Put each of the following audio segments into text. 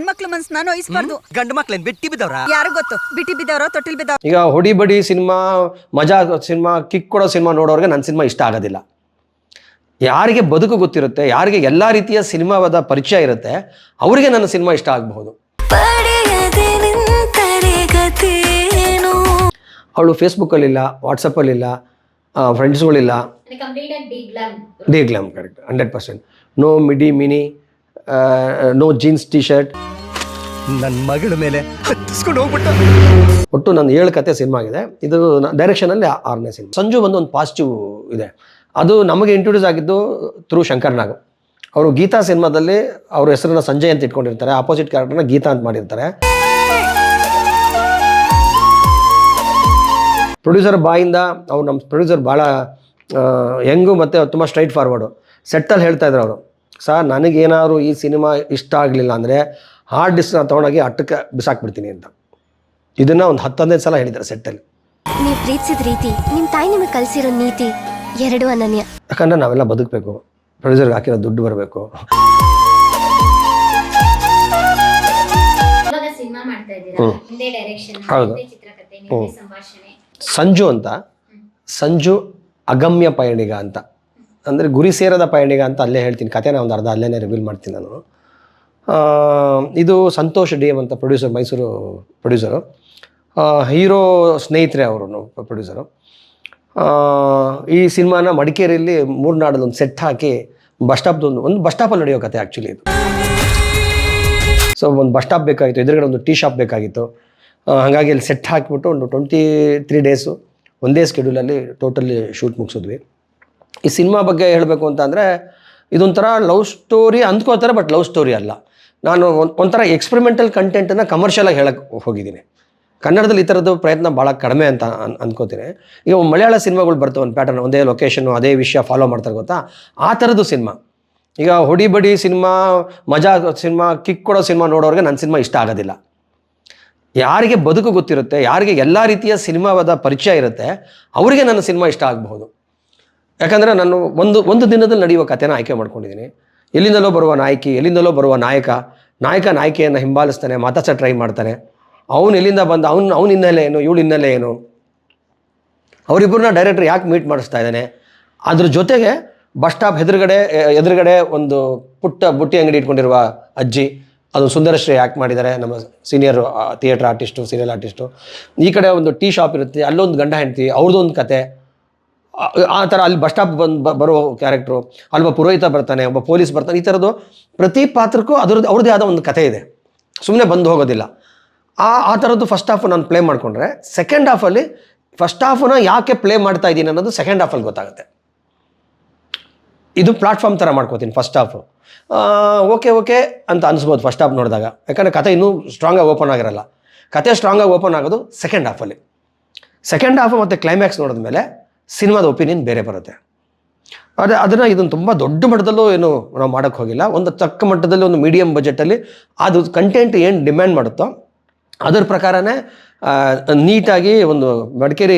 ಹೆಣ್ಮಕ್ಳು ಮನ್ಸನ್ನ ನೋಯಿಸ್ಬಾರ್ದು ಗಂಡು ಮಕ್ಳೇನ್ ಬಿಟ್ಟಿ ಬಿದ್ದವ್ರ? ಯಾರು ಗೊತ್ತು? ಬಿಟ್ಟಿ ಬಿದ್ದವ್ರ ತೊಟ್ಟಿಲ್ ಬಿದ್ದವ್ರ? ಈಗ ಹೊಡಿಬಡಿ ಸಿನಿಮಾ ಮಜಾ ಸಿನಿಮಾ ಕಿಕ್ ಕೊಡೋ ಸಿನಿಮಾ ನೋಡೋರ್ಗೆ ನನ್ನ ಸಿನಿಮಾ ಇಷ್ಟ ಆಗೋದಿಲ್ಲ. ಯಾರಿಗೆ ಬದುಕು ಗೊತ್ತಿರುತ್ತೆ ಯಾರಿಗೆ ಎಲ್ಲ ರೀತಿಯ ಸಿನಿಮಾವಾದ ಪರಿಚಯ ಇರುತ್ತೆ ಅವರಿಗೆ ನನ್ನ ಸಿನಿಮಾ ಇಷ್ಟ ಆಗಬಹುದು. ಅವಳು ಫೇಸ್ಬುಕ್ಕಲ್ಲಿಲ್ಲ ವಾಟ್ಸಪ್ಪಲ್ಲಿಲ್ಲ ಫ್ರೆಂಡ್ಸ್ಗಳಿಲ್ಲ complete deglam correct hundred percent. No midi mini no jeans T shirt ನನ್ನ ಮಗಳ ಮೇಲೆ ಹತ್ತಿಸ್ಕೊಂಡು ಹೋಗ್ಬಿಟ್ಟ. ಒಟ್ಟು ನನ್ನ ಏಳು ಕತೆ ಸಿನಿಮಾ ಆಗಿದೆ. ಇದು ಡೈರೆಕ್ಷನಲ್ಲಿ ಆರನೇ ಸಿನಿಮಾ ಸಂಜು ಬಂದು ಒಂದು ಪಾಸಿಟಿವ್ ಇದೆ. ಅದು ನಮಗೆ ಇಂಟ್ರೊಡ್ಯೂಸ್ ಆಗಿದ್ದು ಥ್ರೂ ಶಂಕರ್ ನಾಗ್. ಅವರು ಗೀತಾ ಸಿನಿಮಾದಲ್ಲಿ ಅವ್ರ ಹೆಸರನ್ನ ಸಂಜಯ್ ಅಂತ ಇಟ್ಕೊಂಡಿರ್ತಾರೆ. ಆಪೋಸಿಟ್ ಕ್ಯಾರೆಕ್ಟರ್ನ ಗೀತಾ ಅಂತ ಮಾಡಿರ್ತಾರೆ. ಪ್ರೊಡ್ಯೂಸರ್ ಬಾಯಿಂದ ಅವ್ರು ನಮ್ಮ ಪ್ರೊಡ್ಯೂಸರ್ ಭಾಳ ಯಂಗು ಮತ್ತು ತುಂಬ ಸ್ಟ್ರೈಟ್ ಫಾರ್ವರ್ಡು ಸೆಟ್ಟಲ್ಲಿ ಹೇಳ್ತಾ ಇದ್ರು ಅವರು. ಸರ್ ನನಗೇನಾದ್ರು ಈ ಸಿನಿಮಾ ಇಷ್ಟ ಆಗಲಿಲ್ಲ ಅಂದರೆ ಹಾರ್ಡ್ ಡಿಸ್ಕ್ನ ತೊಗೊಂಡೋಗಿ ಅಟ್ಟಕ್ಕೆ ಬಿಸಾಕ್ಬಿಡ್ತೀನಿ ಅಂತ. ಇದನ್ನು ಒಂದು ಹತ್ತು ಹದಿನೈದು ಸಲ ಹೇಳಿದ್ದಾರೆ ಸೆಟ್ಟಲ್ಲಿ ನೀವು ಪ್ರೀತಿಸಿದ ರೀತಿ ನಿಮ್ಮ ತಾಯಿ ನಿಮಗೆ ಕಲಿಸಿರೋ ನೀತಿ ಎರಡು ಅನನ್ಯ. ಯಾಕಂದ್ರೆ ನಾವೆಲ್ಲ ಬದುಕಬೇಕು ಪ್ರೊಡ್ಯೂಸರ್ಗೆ ಹಾಕಿರೋ ದುಡ್ಡು ಬರಬೇಕು. ಇವಾಗ ಸಿನಿಮಾ ಮಾಡ್ತಾ ಇದ್ದೀರಾ? ಹ್ಮ್. ನಿಮ್ದೇ ಡೈರೆಕ್ಷನ್ ಹೌದು. ಚಿತ್ರಕಥೆ ಸಂಭಾಷಣೆ. ಸಂಜು ಅಂತ ಸಂಜು ಅಗಮ್ಯ ಪಯಣಿಗ ಅಂತ. ಅಂದರೆ ಗುರಿ ಸೇರದ ಪಯಣಿಗ ಅಂತ ಅಲ್ಲೇ ಹೇಳ್ತೀನಿ. ಕಥೆನ ಒಂದು ಅರ್ಧ ಅಲ್ಲೇ ರಿವೀಲ್ ಮಾಡ್ತೀನಿ ನಾನು. ಇದು ಸಂತೋಷ್ ಡಿ ಅಂತ ಪ್ರೊಡ್ಯೂಸರ್ ಮೈಸೂರು ಪ್ರೊಡ್ಯೂಸರು ಹೀರೋ ಸ್ನೇಹಿತರೆ ಅವರು ಪ್ರೊಡ್ಯೂಸರು ಈ ಸಿನಿಮಾನ ಮಡಿಕೇರಿಯಲ್ಲಿ ಮೂರ್ನಾಡಲ್ಲಿ ಒಂದು ಸೆಟ್ ಹಾಕಿ ಬಸ್ ಸ್ಟಾಪ್ದು ಒಂದು ಬಸ್ ಸ್ಟಾಪಲ್ಲಿ ನಡೆಯೋ ಕತೆ ಆ್ಯಕ್ಚುಲಿ ಇದು. ಸೊ ಒಂದು ಬಸ್ ಸ್ಟಾಪ್ ಬೇಕಾಗಿತ್ತು, ಎದುರುಗಡೆ ಒಂದು ಟೀ ಶಾಪ್ ಬೇಕಾಗಿತ್ತು. ಹಾಗಾಗಿ ಅಲ್ಲಿ ಸೆಟ್ ಹಾಕಿಬಿಟ್ಟು ಒಂದು ಟ್ವೆಂಟಿ ತ್ರೀ ಡೇಸು ಒಂದೇ ಸ್ಕೆಡ್ಯೂಲಲ್ಲಿ ಟೋಟಲಿ ಶೂಟ್ ಮುಗಿಸಿದ್ವಿ. ಈ ಸಿನಿಮಾ ಬಗ್ಗೆ ಹೇಳಬೇಕು ಅಂತಂದರೆ ಇದೊಂಥರ ಲವ್ ಸ್ಟೋರಿ ಅಂದ್ಕೋತಾರೆ ಬಟ್ ಲವ್ ಸ್ಟೋರಿ ಅಲ್ಲ. ನಾನು ಒಂಥರ ಎಕ್ಸ್ಪೆರಿಮೆಂಟಲ್ ಕಂಟೆಂಟನ್ನು ಕಮರ್ಷಿಯಲಾಗಿ ಹೇಳಕ್ಕೆ ಹೋಗಿದ್ದೀನಿ. ಕನ್ನಡದಲ್ಲಿ ಈ ಥರದ್ದು ಪ್ರಯತ್ನ ಭಾಳ ಕಡಿಮೆ ಅಂತ ಅನ್ ಅಂದ್ಕೋತೀನಿ ಈಗ ಮಲಯಾಳ ಸಿನಿಮಾಗಳು ಬರ್ತವೆ ಒಂದು ಪ್ಯಾಟರ್ನ್ ಒಂದೇ ಲೊಕೇಶನ್ನು ಅದೇ ವಿಷಯ ಫಾಲೋ ಮಾಡ್ತಾರೆ ಗೊತ್ತಾ? ಆ ಥರದ್ದು ಸಿನಿಮಾ. ಈಗ ಹೊಡಿಬಡಿ ಸಿನಿಮಾ, ಮಜಾ ಸಿನಿಮಾ, ಕಿಕ್ ಕೊಡೋ ಸಿನಿಮಾ ನೋಡೋರಿಗೆ ನನ್ನ ಸಿನಿಮಾ ಇಷ್ಟ ಆಗೋದಿಲ್ಲ. ಯಾರಿಗೆ ಬದುಕು ಗೊತ್ತಿರುತ್ತೆ, ಯಾರಿಗೆ ಎಲ್ಲ ರೀತಿಯ ಸಿನಿಮಾದ ಪರಿಚಯ ಇರುತ್ತೆ, ಅವರಿಗೆ ನನ್ನ ಸಿನಿಮಾ ಇಷ್ಟ ಆಗಬಹುದು. ಯಾಕಂದರೆ ನಾನು ಒಂದು ಒಂದು ದಿನದಲ್ಲಿ ನಡೆಯುವ ಕಥೆನ ಆಯ್ಕೆ ಮಾಡ್ಕೊಂಡಿದ್ದೀನಿ. ಎಲ್ಲಿಂದಲೋ ಬರುವ ನಾಯಕಿ, ಎಲ್ಲಿಂದಲೋ ಬರುವ ನಾಯಕ ನಾಯಕ ನಾಯಕಿಯನ್ನು ಹಿಂಬಾಲಿಸ್ತಾನೆ, ಮಾತಾಡ್ಸ ಟ್ರೈ ಮಾಡ್ತಾನೆ. ಅವನು ಎಲ್ಲಿಂದ ಬಂದ, ಅವ್ನು, ಅವ್ನ ಹಿನ್ನೆಲೆ ಏನು, ಇವಳು ಹಿನ್ನೆಲೆ ಏನು? ಅವರಿಬ್ಬರನ್ನ ಡೈರೆಕ್ಟರ್ ಯಾಕೆ ಮೀಟ್ ಮಾಡಿಸ್ತಾ ಇದ್ದಾನೆ? ಅದ್ರ ಜೊತೆಗೆ ಬಸ್ ಸ್ಟಾಪ್ ಎದುರುಗಡೆ ಎದುರುಗಡೆ ಒಂದು ಪುಟ್ಟ ಬುಟ್ಟಿ ಅಂಗಡಿ ಇಟ್ಕೊಂಡಿರುವ ಅಜ್ಜಿ, ಅದು ಸುಂದರಶ್ರೀ ಯಾಕೆ ಮಾಡಿದ್ದಾರೆ. ನಮ್ಮ senior theatre artist serial artist ಈ ಕಡೆ ಒಂದು ಟೀ ಶಾಪ್ ಇರುತ್ತೆ, ಅಲ್ಲೊಂದು ಗಂಡ ಹೆಂಡ್ತಿ ಅವ್ರದ್ದೊಂದು ಕತೆ. ಆ- ಥರ ಅಲ್ಲಿ ಬಸ್ ಸ್ಟಾಪ್ ಬಂದು ಬರೋ ಕ್ಯಾರೆಕ್ಟ್ರು ಅಲ್ಲೊಬ್ಬ ಪುರೋಹಿತ ಬರ್ತಾನೆ, ಒಬ್ಬ ಪೊಲೀಸ್ ಬರ್ತಾನೆ, ಈ ಥರದ್ದು ಪ್ರತಿ ಪಾತ್ರಕ್ಕೂ ಅದ್ರದ್ದು, ಅವ್ರದ್ದೇ ಆದ ಒಂದು ಕಥೆ ಇದೆ. ಸುಮ್ಮನೆ ಬಂದು ಹೋಗೋದಿಲ್ಲ. ಆ ಆ ಥರದ್ದು ಫಸ್ಟ್ ಹಾಫ್ ನಾನು ಪ್ಲೇ ಮಾಡಿಕೊಂಡ್ರೆ ಸೆಕೆಂಡ್ ಹಾಫಲ್ಲಿ ಫಸ್ಟ್ ಹಾಫನ್ನ ಯಾಕೆ ಪ್ಲೇ ಮಾಡ್ತಾ ಇದ್ದೀನಿ ಅನ್ನೋದು ಸೆಕೆಂಡ್ ಹಾಫಲ್ಲಿ ಗೊತ್ತಾಗುತ್ತೆ. ಇದು ಪ್ಲಾಟ್ಫಾರ್ಮ್ ಥರ ಮಾಡ್ಕೋತೀನಿ ಫಸ್ಟ್ ಹಾಫು ಓಕೆ ಓಕೆ ಅಂತ ಅನಿಸ್ಬೋದು ಫಸ್ಟ್ ಹಾಫ್ ನೋಡಿದಾಗ. ಯಾಕಂದರೆ ಕತೆ ಇನ್ನೂ ಸ್ಟ್ರಾಂಗಾಗಿ ಓಪನ್ ಆಗಿರಲ್ಲ. ಕತೆ ಸ್ಟ್ರಾಂಗಾಗಿ ಓಪನ್ ಆಗೋದು ಸೆಕೆಂಡ್ ಹಾಫಲ್ಲಿ ಸೆಕೆಂಡ್ ಹಾಫ್ ಮತ್ತು ಕ್ಲೈಮ್ಯಾಕ್ಸ್ ನೋಡಿದ್ಮೇಲೆ ಸಿನಿಮಾದ ಒಪಿನಿಯನ್ ಬೇರೆ ಬರುತ್ತೆ. ಆದರೆ ಅದನ್ನು ಇದನ್ನು ತುಂಬ ದೊಡ್ಡ ಮಟ್ಟದಲ್ಲೂ ಏನು ನಾವು ಮಾಡೋಕ್ಕೆ ಹೋಗಿಲ್ಲ. ಒಂದು ತಕ್ಕ ಮಟ್ಟದಲ್ಲಿ ಒಂದು ಮೀಡಿಯಮ್ ಬಜೆಟಲ್ಲಿ ಅದು ಕಂಟೆಂಟ್ ಏನು ಡಿಮ್ಯಾಂಡ್ ಮಾಡುತ್ತೋ ಅದರ ಪ್ರಕಾರನೇ ನೀಟಾಗಿ ಒಂದು ಮಡಿಕೇರಿ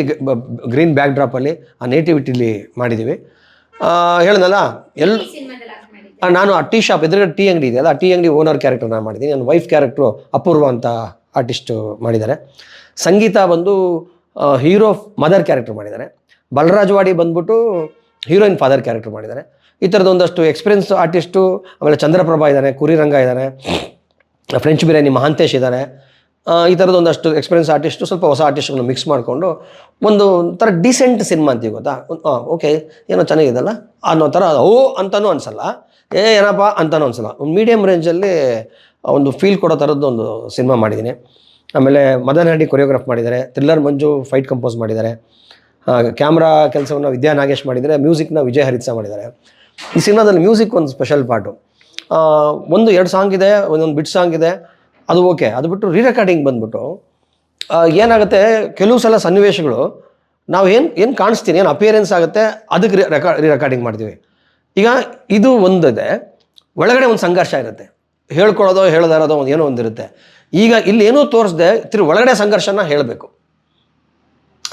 ಗ್ರೀನ್ ಬ್ಯಾಕ್ ಡ್ರಾಪಲ್ಲಿ ಆ ನೇಟಿವಿಟಿಲಿ ಮಾಡಿದ್ದೀವಿ ಹೇಳೋದಲ್ಲ ಎಲ್ ಈ ಸಿನಿಮಾದಲ್ಲಿ ಆ, ನಾನು ಆ ಟೀ ಶಾಪ್ ಎದುರುಗಡೆ ಟೀ ಅಂಗಡಿ ಇದೆಯಲ್ಲ ಆ ಟೀ ಅಂಗಡಿ ಓನರ್ ಕ್ಯಾರೆಕ್ಟರ್ ನಾನು ಮಾಡಿದ್ದೀನಿ. ನನ್ನ ವೈಫ್ ಕ್ಯಾರೆಕ್ಟ್ರು ಅಪೂರ್ವ ಅಂತ ಆರ್ಟಿಸ್ಟು ಮಾಡಿದ್ದಾರೆ. ಸಂಗೀತ ಬಂದು ಹೀರೋ ಮದರ್ ಕ್ಯಾರೆಕ್ಟರ್ ಮಾಡಿದ್ದಾರೆ. ಬಲರಾಜವಾಡಿ ಬಂದ್ಬಿಟ್ಟು ಹೀರೋಯಿನ್ ಫಾದರ್ ಕ್ಯಾರೆಕ್ಟರ್ ಮಾಡಿದ್ದಾರೆ. ಈ ಥರದ ಒಂದಷ್ಟು ಎಕ್ಸ್ಪೀರಿಯನ್ಸ್ ಆರ್ಟಿಸ್ಟು, ಆಮೇಲೆ ಚಂದ್ರಪ್ರಭಾ ಕುರಿ ಕುರಿರಂಗ ಇದ್ದಾರೆ ಫ್ರೆಂಚ್ ಬಿರಿಯಾನಿ ಮಹಾಂತೇಶ್ ಇದ್ದಾರೆ ಈ ಥರದ ಒಂದಷ್ಟು ಎಕ್ಸ್ಪೀರಿಯನ್ಸ್ ಆರ್ಟಿಸ್ಟು ಸ್ವಲ್ಪ ಹೊಸ ಆರ್ಟಿಸ್ಟ್ಗಳನ್ನ ಮಿಕ್ಸ್ ಮಾಡಿಕೊಂಡು ಒಂದು ಒಂಥರ ಡೀಸೆಂಟ್ ಸಿನಿಮಾ ಅಂತೀವಿ ಗೊತ್ತಾ? ಓಕೆ ಏನೋ ಚೆನ್ನಾಗಿದೆಲ್ಲ? ಅನ್ನೋ ಥರ ಓ ಅಂತಲೂ ಅನಿಸಲ್ಲ. ಏ, ಏನಪ್ಪ ಅಂತನೂ ಅನಿಸಲ್ಲ. ಒಂದು ಮೀಡಿಯಮ್ ರೇಂಜಲ್ಲಿ ಒಂದು ಫೀಲ್ ಕೊಡೋ ಥರದ್ದು ಒಂದು ಸಿನಿಮಾ ಮಾಡಿದ್ದೀನಿ. ಆಮೇಲೆ ಮದನ್ ಹಂಡಿ ಕೊರಿಯೋಗ್ರಾಫ್ ಮಾಡಿದ್ದಾರೆ. ಥ್ರಿಲ್ಲರ್ ಮಂಜು ಫೈಟ್ ಕಂಪೋಸ್ ಮಾಡಿದ್ದಾರೆ. ಕ್ಯಾಮ್ರಾ ಕೆಲಸವನ್ನು ವಿದ್ಯಾ ನಾಗೇಶ್ ಮಾಡಿದರೆ ಮ್ಯೂಸಿಕ್ನ ವಿಜಯ್ ಹರಿತ್ಸ ಮಾಡಿದ್ದಾರೆ. ಈ ಸಿನಿಮಾದಲ್ಲಿ ಮ್ಯೂಸಿಕ್ ಒಂದು ಸ್ಪೆಷಲ್ ಪಾರ್ಟು. ಒಂದು ಎರಡು ಸಾಂಗ್ ಇದೆ, ಒಂದೊಂದು ಬಿಟ್ ಸಾಂಗ್ ಇದೆ, ಅದು ಓಕೆ. ಅದು ಬಿಟ್ಟು ರೀ ರೆಕಾರ್ಡಿಂಗ್ ಬಂದ್ಬಿಟ್ಟು ಏನಾಗುತ್ತೆ, ಕೆಲವು ಸಲ ಸನ್ನಿವೇಶಗಳು, ನಾವು ಏನು ಏನು ಕಾಣಿಸ್ತೀನಿ, ಏನು ಅಪಿಯರೆನ್ಸ್ ಆಗುತ್ತೆ, ಅದಕ್ಕೆ ರೆಕಾ ರೀ ರೆಕಾರ್ಡಿಂಗ್ ಮಾಡ್ತೀವಿ. ಈಗ ಇದು ಒಂದಿದೆ, ಒಳಗಡೆ ಒಂದು ಸಂಘರ್ಷ ಇರುತ್ತೆ. ಹೇಳ್ಕೊಳ್ಳೋದೋ, ಹೇಳದಾರೋದೋ ಒಂದು ಏನೋ ಒಂದಿರುತ್ತೆ. ಈಗ ಇಲ್ಲಿ ಏನೂ ತೋರಿಸ್ದೆ ತಿರು ಒಳಗಡೆ ಸಂಘರ್ಷನ ಹೇಳಬೇಕು.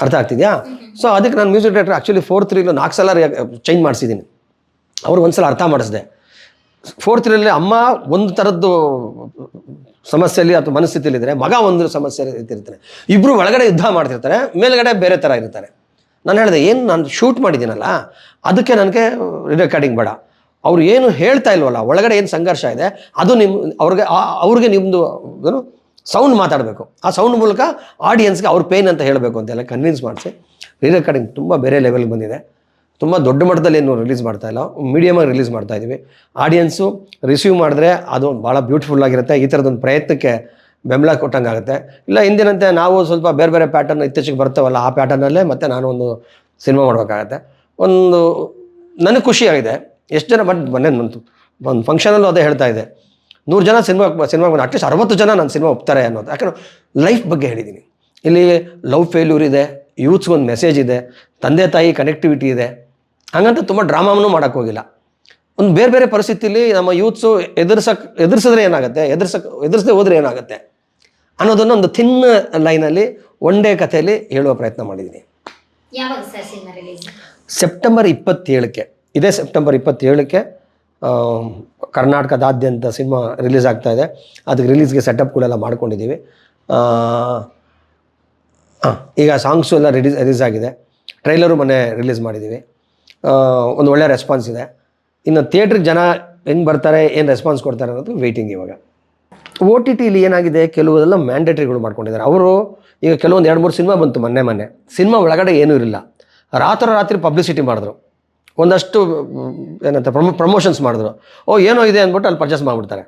ಅರ್ಥ ಆಗ್ತಿದೆಯಾ? ಸೊ ಅದಕ್ಕೆ ನಾನು ಮ್ಯೂಸಿಕ್ ಡೈರೆಕ್ಟರ್ ಆ್ಯಕ್ಚುಲಿ ಫೋರ್ ತ್ರೀಲು ನಾಲ್ಕು ಸಲ ಚೇಂಜ್ ಮಾಡಿಸಿದ್ದೀನಿ. ಅವ್ರು ಒಂದ್ಸಲ ಅರ್ಥ ಮಾಡಿಸಿದೆ. ಫೋರ್ತ್ ತ್ರೀಲಿ ಅಮ್ಮ ಒಂದು ಥರದ್ದು ಸಮಸ್ಯೆಯಲ್ಲಿ ಅಥವಾ ಮನಸ್ಥಿತಿಯಲ್ಲಿದ್ದರೆ ಮಗ ಒಂದು ಸಮಸ್ಯೆ ಇರ್ತಿರ್ತಾನೆ ಇಬ್ಬರು ಒಳಗಡೆ ಯುದ್ಧ ಮಾಡ್ತಿರ್ತಾರೆ ಮೇಲ್ಗಡೆ ಬೇರೆ ಥರ ಇರ್ತಾರೆ. ನಾನು ಹೇಳಿದೆ ಏನು ನಾನು ಶೂಟ್ ಮಾಡಿದ್ದೀನಲ್ಲ ಅದಕ್ಕೆ ನನಗೆ ರೆಕಾರ್ಡಿಂಗ್ ಬೇಡ. ಅವ್ರು ಏನು ಹೇಳ್ತಾ ಇಲ್ವಲ್ಲ ಒಳಗಡೆ ಏನು ಸಂಘರ್ಷ ಇದೆ ಅದು ನಿಮ್ಮ ಅವ್ರಿಗೆ ಅವ್ರಿಗೆ ನಿಮ್ಮದು ಏನು ಸೌಂಡ್ ಮಾತಾಡಬೇಕು. ಆ ಸೌಂಡ್ ಮೂಲಕ ಆಡಿಯನ್ಸ್ಗೆ ಅವ್ರ ಪೇನ್ ಅಂತ ಹೇಳಬೇಕು ಅಂತೆಲ್ಲ ಕನ್ವಿನ್ಸ್ ಮಾಡಿಸಿ. ರೀ ರೆಕಾರ್ಡಿಂಗ್ ತುಂಬ ಬೇರೆ ಲೆವೆಲ್ಗೆ ಬಂದಿದೆ. ತುಂಬ ದೊಡ್ಡ ಮಟ್ಟದಲ್ಲಿ ಏನು ರಿಲೀಸ್ ಮಾಡ್ತಾ ಇಲ್ಲ. ಮೀಡಿಯಮಾಗಿ ರಿಲೀಸ್ ಮಾಡ್ತಾ ಇದ್ದೀವಿ ಆಡಿಯನ್ಸು ರಿಸೀವ್ ಮಾಡಿದ್ರೆ ಅದು ಭಾಳ ಬ್ಯೂಟಿಫುಲ್ ಆಗಿರುತ್ತೆ. ಈ ಥರದೊಂದು ಪ್ರಯತ್ನಕ್ಕೆ ಬೆಂಬಲ ಕೊಟ್ಟಂಗೆ ಆಗುತ್ತೆ. ಇಲ್ಲ, ಹಿಂದಿನಂತೆ ನಾವು ಸ್ವಲ್ಪ ಬೇರೆ ಬೇರೆ ಪ್ಯಾಟರ್ನ್ ಇತ್ತೀಚೆಗೆ ಬರ್ತಾವಲ್ಲ, ಆ ಪ್ಯಾಟರ್ನಲ್ಲೇ ಮತ್ತೆ ನಾನು ಒಂದು ಸಿನಿಮಾ ಮಾಡಬೇಕಾಗತ್ತೆ. ಒಂದು, ನನಗೆ ಖುಷಿಯಾಗಿದೆ ಎಷ್ಟು ಜನ ಬಟ್ ಮೊನ್ನೆ ಒಂದು ಒಂದು ಫಂಕ್ಷನಲ್ಲೂ ಅದೇ ಹೇಳ್ತಾ ಇದೆ. ನೂರು ಜನ ಸಿನಿಮಾ ಸಿನಿಮಾ ಬಂದು ಅಟ್ಲೀಸ್ಟ್ ಅರವತ್ತು ಜನ ನನ್ನ ಸಿನಿಮಾ ಒಪ್ತಾರೆ ಅನ್ನೋದು. ಯಾಕಂದ್ರೆ ಲೈಫ್ ಬಗ್ಗೆ ಹೇಳಿದ್ದೀನಿ ಇಲ್ಲಿ ಲವ್ ಫೇಲ್ಯೂರ್ ಇದೆ ಯೂತ್ಸ್ಗೆ ಒಂದು ಮೆಸೇಜ್ ಇದೆ ತಂದೆ ತಾಯಿ ಕನೆಕ್ಟಿವಿಟಿ ಇದೆ. ಹಾಗಂತ ತುಂಬ ಡ್ರಾಮಾನು ಮಾಡೋಕ್ಕೆ ಹೋಗಿಲ್ಲ. ಒಂದು ಬೇರೆ ಬೇರೆ ಪರಿಸ್ಥಿತಿಲಿ ನಮ್ಮ ಯೂತ್ಸು ಎದುರ್ಸಕ್ ಎದುರಿಸಿದ್ರೆ ಏನಾಗುತ್ತೆ? ಎದುರ್ಸಕ್ ಎದುರಿಸದೆ ಹೋದ್ರೆ ಏನಾಗುತ್ತೆ? ಅನ್ನೋದನ್ನು ಒಂದು ಥಿನ್ ಲೈನಲ್ಲಿ ಒನ್ ಡೇ ಕಥೆಯಲ್ಲಿ ಹೇಳುವ ಪ್ರಯತ್ನ ಮಾಡಿದ್ದೀನಿ ಸೆಪ್ಟೆಂಬರ್ ಇಪ್ಪತ್ತೇಳಕ್ಕೆ. ಇದೇ ಸೆಪ್ಟೆಂಬರ್ ಇಪ್ಪತ್ತೇಳಕ್ಕೆ ಕರ್ನಾಟಕದಾದ್ಯಂತ ಸಿನಿಮಾ ರಿಲೀಸ್ ಆಗ್ತಾ ಇದೆ. ಅದಕ್ಕೆ ರಿಲೀಸ್ಗೆ ಸೆಟಪ್ಗಳೆಲ್ಲ ಮಾಡ್ಕೊಂಡಿದ್ದೀವಿ. ಈಗ ಸಾಂಗ್ಸು ಎಲ್ಲ ರಿಲೀಸ್ ರಿಲೀಸ್ ಆಗಿದೆ. ಟ್ರೈಲರು ಮೊನ್ನೆ ರಿಲೀಸ್ ಮಾಡಿದ್ದೀವಿ. ಒಂದು ಒಳ್ಳೆಯ ರೆಸ್ಪಾನ್ಸ್ ಇದೆ. ಇನ್ನು ಥಿಯೇಟ್ರಿಗೆ ಜನ ಹೆಂಗೆ ಬರ್ತಾರೆ, ಏನು ರೆಸ್ಪಾನ್ಸ್ ಕೊಡ್ತಾರೆ ಅನ್ನೋದು ವೆಯ್ಟಿಂಗ್ ಇವಾಗ. ಓ ಟಿ ಟಿಲಿ ಏನಾಗಿದೆ ಕೆಲವೆಲ್ಲ ಮ್ಯಾಂಡೇಟ್ರಿಗಳು ಮಾಡ್ಕೊಂಡಿದ್ದಾರೆ. ಅವರು ಈಗ ಕೆಲವೊಂದು ಎರಡು ಮೂರು ಸಿನಿಮಾ ಬಂತು ಮೊನ್ನೆ ಮೊನ್ನೆ. ಸಿನಿಮಾ ಒಳಗಡೆ ಏನೂ ಇರಲಿಲ್ಲ. ರಾತ್ರಿ ಪಬ್ಲಿಸಿಟಿ ಮಾಡಿದ್ರು. ಒಂದಷ್ಟು ಏನಂತ, ಪ್ರಮೋ ಪ್ರಮೋಷನ್ಸ್ ಮಾಡಿದ್ರು. ಓ, ಏನೋ ಇದೆ ಅಂದ್ಬಿಟ್ಟು ಅಲ್ಲಿ ಪರ್ಚೇಸ್ ಮಾಡಿಬಿಡ್ತಾರೆ.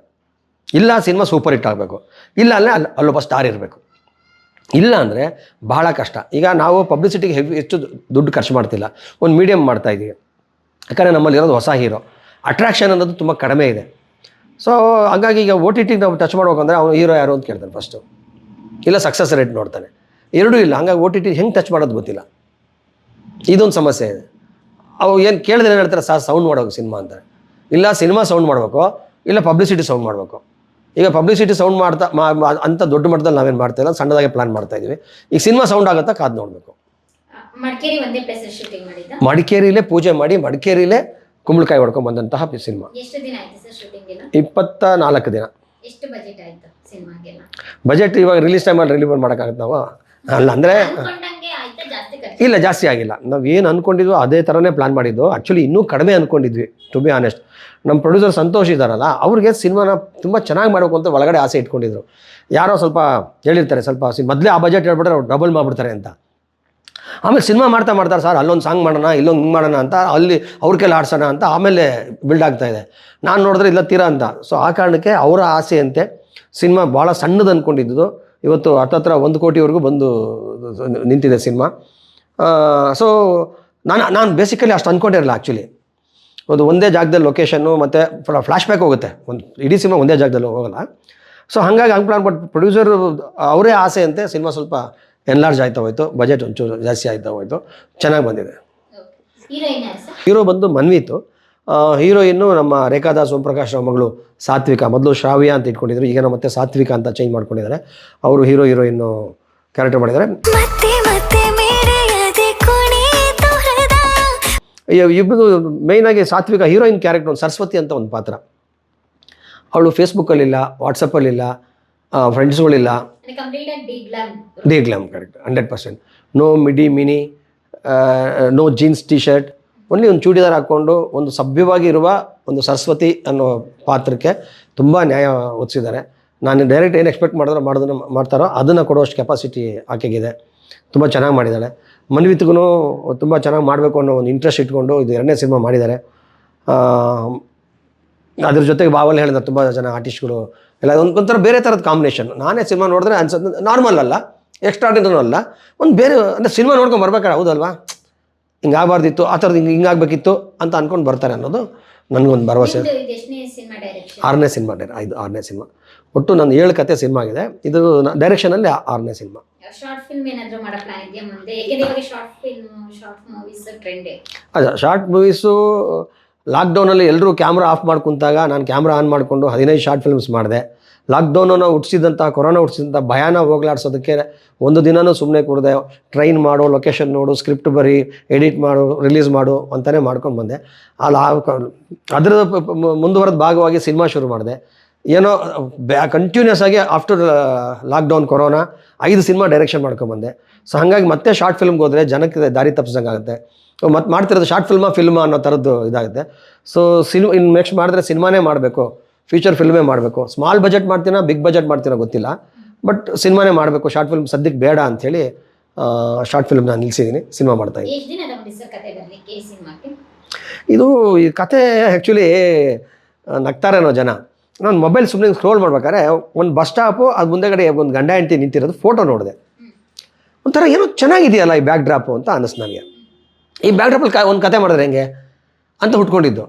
ಇಲ್ಲ ಸಿನಿಮಾ ಸೂಪರ್ ಹಿಟ್ ಆಗಬೇಕು. ಇಲ್ಲ ಅಲ್ಲೇ ಅಲ್ಲಿ, ಅಲ್ಲೊಬ್ಬ ಸ್ಟಾರ್ ಇರಬೇಕು. ಇಲ್ಲ ಅಂದರೆ ಬಹಳ ಕಷ್ಟ. ಈಗ ನಾವು ಪಬ್ಲಿಸಿಟಿಗೆ ಹೆವಿ, ಹೆಚ್ಚು ದುಡ್ಡು ಖರ್ಚು ಮಾಡ್ತಿಲ್ಲ. ಒಂದು ಮೀಡಿಯಮ್ ಮಾಡ್ತಾ ಇದ್ದೀವಿ ಯಾಕಂದರೆ ನಮ್ಮಲ್ಲಿ ಇರೋದು ಹೊಸ ಹೀರೋ ಅಟ್ರಾಕ್ಷನ್ ಅನ್ನೋದು ತುಂಬ ಕಡಿಮೆ ಇದೆ. ಸೊ ಹಾಗಾಗಿ ಈಗ ಓ ಟಿ ಟಿಗೆ ನಾವು ಟಚ್ ಮಾಡ್ಬೇಕಂದ್ರೆ ಅವನು ಹೀರೋ ಯಾರು ಅಂತ ಕೇಳ್ತಾನೆ ಫಸ್ಟು ಇಲ್ಲ ಸಕ್ಸಸ್ ರೇಟ್ ನೋಡ್ತಾನೆ. ಎರಡೂ ಇಲ್ಲ. ಹಂಗಾಗಿ ಓ ಟಿ ಟಿ ಹೆಂಗೆ ಟಚ್ ಮಾಡೋದು ಗೊತ್ತಿಲ್ಲ. ಇದೊಂದು ಸಮಸ್ಯೆ ಇದೆ. ಅವು ಏನು ಕೇಳಿದ್ರೆ ಏನು ಹೇಳ್ತಾರೆ ಸರ್ ಸೌಂಡ್ ಮಾಡಬೇಕು ಸಿನಿಮಾ ಅಂತ. ಇಲ್ಲ ಸಿನಿಮಾ ಸೌಂಡ್ ಮಾಡಬೇಕು. ಇಲ್ಲ ಪಬ್ಲಿಸಿಟಿ ಸೌಂಡ್ ಮಾಡಬೇಕು. ಈಗ ಪಬ್ಲಿಸಿಟಿ ಸೌಂಡ್ ಮಾಡ್ತಾ ಅಂತ ದೊಡ್ಡ ಮಟ್ಟದಲ್ಲಿ ನಾವೇನು ಮಾಡ್ತಾ ಇಲ್ಲ ಸಣ್ಣದಾಗಿ ಪ್ಲಾನ್ ಮಾಡ್ತಾ ಇದ್ದೀವಿ ಈಗ ಸಿನಿಮಾ ಸೌಂಡ್ ಆಗುತ್ತಾ ಕಾದು ನೋಡಬೇಕು. ಮಡಿಕೇರಿಲೇ ಪೂಜೆ ಮಾಡಿ ಮಡಿಕೇರಿಲೇ ಕುಂಬಳಕಾಯಿ ಹೊಡ್ಕೊಂಡು ಬಂದಂತಹ ಸಿನಿಮಾ. ಇಪ್ಪತ್ತ ನಾಲ್ಕು ದಿನ. ಬಜೆಟ್ ಇವಾಗ ರಿಲೀಸ್ ಟೈಮಲ್ಲಿ ರಿಲೀವ್ ಮಾಡೋಕ್ಕಾಗತ್ತೆ ನಾವು ಅಲ್ಲ ಅಂದರೆ ಇಲ್ಲ, ಜಾಸ್ತಿ ಆಗಿಲ್ಲ. ನಾವು ಏನು ಅಂದ್ಕೊಂಡಿದ್ವೋ ಅದೇ ಥರನೇ ಪ್ಲಾನ್ ಮಾಡಿದ್ದು. ಆ್ಯಕ್ಚುಲಿ ಇನ್ನೂ ಕಡಿಮೆ ಅಂದ್ಕೊಂಡಿದ್ವಿ ಟು ಬಿ ಆನೆಸ್ಟ್ ನಮ್ಮ ಪ್ರೊಡ್ಯೂಸರ್ ಸಂತೋಷ್ ಇದ್ದಾರಲ್ಲ ಅವ್ರಿಗೆ ಸಿನಿಮಾನ ತುಂಬ ಚೆನ್ನಾಗಿ ಮಾಡಬೇಕು ಅಂತ ಒಳಗಡೆ ಆಸೆ ಇಟ್ಕೊಂಡಿದ್ರು. ಯಾರೋ ಸ್ವಲ್ಪ ಹೇಳಿರ್ತಾರೆ, ಸ್ವಲ್ಪ ಮೊದಲೇ ಆ ಬಜೆಟ್ ಹೇಳ್ಬಿಟ್ರೆ ಅವ್ರು ಡಬಲ್ ಮಾಡಿಬಿಡ್ತಾರೆ ಅಂತ. ಆಮೇಲೆ ಸಿನಿಮಾ ಮಾಡ್ತಾ ಮಾಡ್ತಾರೆ ಸರ್, ಅಲ್ಲೊಂದು ಸಾಂಗ್ ಮಾಡೋಣ, ಇಲ್ಲೊಂದು ಹಿಂಗೆ ಮಾಡೋಣ ಅಂತ ಅಲ್ಲಿ ಅವ್ರ ಕೈಲಿ ಆಡ್ಸೋಣ ಅಂತ ಆಮೇಲೆ ಬಿಲ್ಡ್ ಆಗ್ತಾ ಇದೆ. ನಾನು ನೋಡಿದ್ರೆ ಇಲ್ಲ ತೀರಾ ಅಂತ. ಸೊ ಆ ಕಾರಣಕ್ಕೆ ಅವರ ಆಸೆಯಂತೆ ಸಿನಿಮಾ ಭಾಳ ಸಣ್ಣದು ಅಂದ್ಕೊಂಡಿದ್ದು ಇವತ್ತು ಹತ್ತತ್ರ ಒಂದು ಕೋಟಿವರೆಗೂ ಬಂದು ನಿಂತಿದೆ ಸಿನಿಮಾ. ಸೊ ನಾನು ನಾನು ಬೇಸಿಕಲಿ ಅಷ್ಟು ಅಂದ್ಕೊಂಡಿರಲ್ಲ ಆ್ಯಕ್ಚುಲಿ ಒಂದು ಒಂದೇ ಜಾಗದಲ್ಲಿ ಲೊಕೇಶನ್ನು ಮತ್ತು ಫ್ಲಾಶ್ ಬ್ಯಾಕ್ ಹೋಗುತ್ತೆ. ಒಂದು ಇಡೀ ಸಿನಿಮಾ ಒಂದೇ ಜಾಗದಲ್ಲಿ ಹೋಗೋಲ್ಲ. ಸೊ ಹಾಗಾಗಿ ಹಂಗೆ ಪ್ಲಾನ್ ಬಟ್ ಪ್ರೊಡ್ಯೂಸರ್ ಅವರೇ ಆಸೆಯಂತೆ ಸಿನಿಮಾ ಸ್ವಲ್ಪ ಎನ್ಲಾರ್ಜ್ ಆಯ್ತಾ ಹೋಯ್ತು. ಬಜೆಟ್ ಒಂಚೂರು ಜಾಸ್ತಿ ಆಯ್ತಾ ಹೋಯ್ತು. ಚೆನ್ನಾಗಿ ಬಂದಿದೆ. ಹೀರೋ ಬಂದು ಮನ್ವಿತು. ಹೀರೋಯಿನ್ನು ನಮ್ಮ ರೇಖಾದಾಸ್ ಓಂಪ್ರಕಾಶ್ ಅವ್ರ ಮಗಳು ಸಾತ್ವಿಕ ಮೊದಲು ಶ್ರಾವ್ಯ ಅಂತ ಇಟ್ಕೊಂಡಿದ್ರು ಈಗ ಮತ್ತೆ ಸಾತ್ವಿಕ ಅಂತ ಚೇಂಜ್ ಮಾಡ್ಕೊಂಡಿದ್ದಾರೆ. ಅವರು ಹೀರೋ ಹೀರೋಯಿನ್ನು ಕ್ಯಾರೆಕ್ಟರ್ ಮಾಡಿದ್ದಾರೆ. ಇಬ್ಬರು ಮೇಯ್ನ್ ಆಗಿ ಮೇಯ್ನಾಗಿ ಸಾತ್ವಿಕ ಹೀರೋಯಿನ್ ಕ್ಯಾರೆಕ್ಟರ್ ಒಂದು ಸರಸ್ವತಿ ಅಂತ ಒಂದು ಪಾತ್ರ. ಅವಳು ಫೇಸ್ಬುಕ್ಕಲ್ಲಿಲ್ಲ ವಾಟ್ಸಪ್ಪಲ್ಲಿಲ್ಲ ಫ್ರೆಂಡ್ಸ್ಗಳಿಲ್ಲ D glam correct hundred percent no midi mini no jeans T shirt only ಒಂದು ಚೂಡಿದಾರ ಹಾಕ್ಕೊಂಡು ಒಂದು ಸಭ್ಯವಾಗಿ ಇರುವ ಒಂದು ಸರಸ್ವತಿ ಅನ್ನೋ ಪಾತ್ರಕ್ಕೆ ತುಂಬ ನ್ಯಾಯ ಒದಿಸಿದ್ದಾರೆ ನಾನು ಡೈರೆಕ್ಟ್ ಏನು ಎಕ್ಸ್ಪೆಕ್ಟ್ ಮಾಡಿದ್ರೆ ಮಾಡೋದನ್ನು ಮಾಡ್ತಾರೋ ಅದನ್ನು ಕೊಡುವಷ್ಟು ಕೆಪಾಸಿಟಿ ಆಕೆಗಿದೆ. ತುಂಬ ಚೆನ್ನಾಗಿ ಮಾಡಿದ್ದಾಳೆ. ಮನ್ವಿತ್ಗೂ ತುಂಬ ಚೆನ್ನಾಗಿ ಮಾಡಬೇಕು ಅನ್ನೋ ಒಂದು ಇಂಟ್ರೆಸ್ಟ್ ಇಟ್ಕೊಂಡು ಇದು ಎರಡನೇ ಸಿನಿಮಾ ಮಾಡಿದ್ದಾರೆ. ಅದ್ರ ಜೊತೆಗೆ ಬಾವಲ್ಲಿ ಹೇಳಿದ ತುಂಬ ಜನ ಆರ್ಟಿಸ್ಟ್ಗಳು ಎಲ್ಲ ಒಂದು ಒಂಥರ ಬೇರೆ ಥರದ ಕಾಂಬಿನೇಷನ್ ನಾನೇ ಸಿನಿಮಾ ನೋಡಿದ್ರೆ ಅನ್ಸುತ್ತೆ. ನಾರ್ಮಲ್ ಅಲ್ಲ ಎಕ್ಸ್ಟ್ರಾಡಿನೂ ಅಲ್ಲ. ಒಂದು ಬೇರೆ ಅಂದರೆ ಸಿನಿಮಾ ನೋಡ್ಕೊಂಡು ಬರ್ಬೇಕಾರೆ ಹೌದಲ್ವಾ? ಹಿಂಗೆ ಆಗಬಾರ್ದಿತ್ತು ಆ ಥರದ್ದು ಹಿಂಗೆ ಹಿಂಗಾಗಬೇಕಿತ್ತು ಅಂತ ಅಂದ್ಕೊಂಡು ಬರ್ತಾರೆ ಅನ್ನೋದು ನನಗೊಂದು ಭರವಸೆ. ಆರನೇ ಸಿನಿಮಾ ಡೈರೆ ಐದು ಆರನೇ ಸಿನಿಮಾ ಒಟ್ಟು ನನ್ನ ಏಳು ಕತೆ ಸಿನಿಮಾ ಆಗಿದೆ. ಇದು ಡೈರೆಕ್ಷನಲ್ಲಿ ಆರನೇ ಸಿನಿಮಾ ಅದ ಶಾರ್ಟ್ ಮೂವೀಸು ಲಾಕ್ಡೌನಲ್ಲಿ ಎಲ್ಲರೂ ಕ್ಯಾಮ್ರಾ ಆಫ್ ಮಾಡ್ಕೊಂತಾಗ ನಾನು ಕ್ಯಾಮ್ರಾ ಆನ್ ಮಾಡಿಕೊಂಡು ಹದಿನೈದು ಶಾರ್ಟ್ ಫಿಲ್ಮ್ಸ್ ಮಾಡಿದೆ. ಲಾಕ್ಡೌನನ್ನು ಹುಟ್ಟಿಸಿದಂಥ ಕೊರೋನಾ ಹುಟ್ಟಿಸಿದಂಥ ಭಯಾನ ಹೋಗ್ಲಾಡ್ಸೋದಕ್ಕೆ ಒಂದು ದಿನವೂ ಸುಮ್ಮನೆ ಕೂಡದೆ ಟ್ರೈನ್ ಮಾಡು ಲೊಕೇಶನ್ ನೋಡು ಸ್ಕ್ರಿಪ್ಟ್ ಬರಿ ಎಡಿಟ್ ಮಾಡು ರಿಲೀಸ್ ಮಾಡು ಅಂತಲೇ ಮಾಡ್ಕೊಂಡು ಬಂದೆ. ಅಲ್ಲಿ ಅದರ ಮುಂದುವರೆದ ಭಾಗವಾಗಿ ಸಿನಿಮಾ ಶುರು ಮಾಡಿದೆ. ಏನೋ, ಬ್ಯಾ ಕಂಟಿನ್ಯೂಸ್ ಆಗಿ ಆಫ್ಟರ್ ಲಾಕ್ಡೌನ್ ಕೊರೋನಾ, ಐದು ಸಿನಿಮಾ ಡೈರೆಕ್ಷನ್ ಮಾಡ್ಕೊಂಬಂದೆ ಸೊ ಹಾಗಾಗಿ ಮತ್ತೆ ಶಾರ್ಟ್ ಫಿಲ್ಮ್ಗೆ ಹೋದರೆ ಜನಕ್ಕೆ ದಾರಿ ತಪ್ಪಿಸಂಗೆ ಆಗುತ್ತೆ ಮತ್ತೆ ಮಾಡ್ತಿರೋದು ಶಾರ್ಟ್ ಫಿಲ್ಮ ಫಿಲ್ಮ ಅನ್ನೋ ಥರದ್ದು ಇದಾಗುತ್ತೆ. ಸೊ ಸಿನಿಮಾ ಇನ್ನು ನೆಕ್ಸ್ಟ್ ಮಾಡಿದ್ರೆ ಸಿನಿಮಾನೇ ಮಾಡಬೇಕು. ಫ್ಯೂಚರ್ ಫಿಲ್ಮೇ ಮಾಡಬೇಕು. ಸ್ಮಾಲ್ ಬಜೆಟ್ ಮಾಡ್ತೀನ ಬಿಗ್ ಬಜೆಟ್ ಮಾಡ್ತೀನೋ ಗೊತ್ತಿಲ್ಲ. ಬಟ್ ಸಿನಿಮಾನೇ ಮಾಡಬೇಕು. ಶಾರ್ಟ್ ಫಿಲ್ಮ್ ಸದ್ಯಕ್ಕೆ ಬೇಡ ಅಂಥೇಳಿ ಶಾರ್ಟ್ ಫಿಲ್ಮ್ ನಾನು ನಿಲ್ಲಿಸಿದ್ದೀನಿ ಸಿನಿಮಾ ಮಾಡ್ತಾ ಇದ್ದೀನಿ. ಇದು ಈ ಕತೆ ಆ್ಯಕ್ಚುಲಿ ನಗ್ತಾರೇನೋ ಜನ. ನಾನು ಮೊಬೈಲ್ ಸುಮ್ಮನೆ ಸ್ಕ್ರೋಲ್ ಮಾಡ್ಬೇಕಾದ್ರೆ ಒಂದು ಬಸ್ ಸ್ಟಾಪು ಅದು ಮುಂದೆಗಡೆ ಒಂದು ಗಂಡ ಹೆಂಡತಿ ನಿಂತಿರೋದು ಫೋಟೋ ನೋಡಿದೆ. ಒಂಥರ ಏನೋ ಚೆನ್ನಾಗಿದೆಯಲ್ಲ ಈ ಬ್ಯಾಕ್ ಡ್ರಾಪು ಅಂತ ಅನ್ನಿಸ್ತು ನನಗೆ. ಈ ಬ್ಯಾಕ್ ಡ್ರಾಪಲ್ಲಿ ಕ ಒಂದು ಕತೆ ಮಾಡಿದ್ರೆ ಹೆಂಗೆ? ಅಂತ ಹುಟ್ಕೊಂಡಿದ್ದು.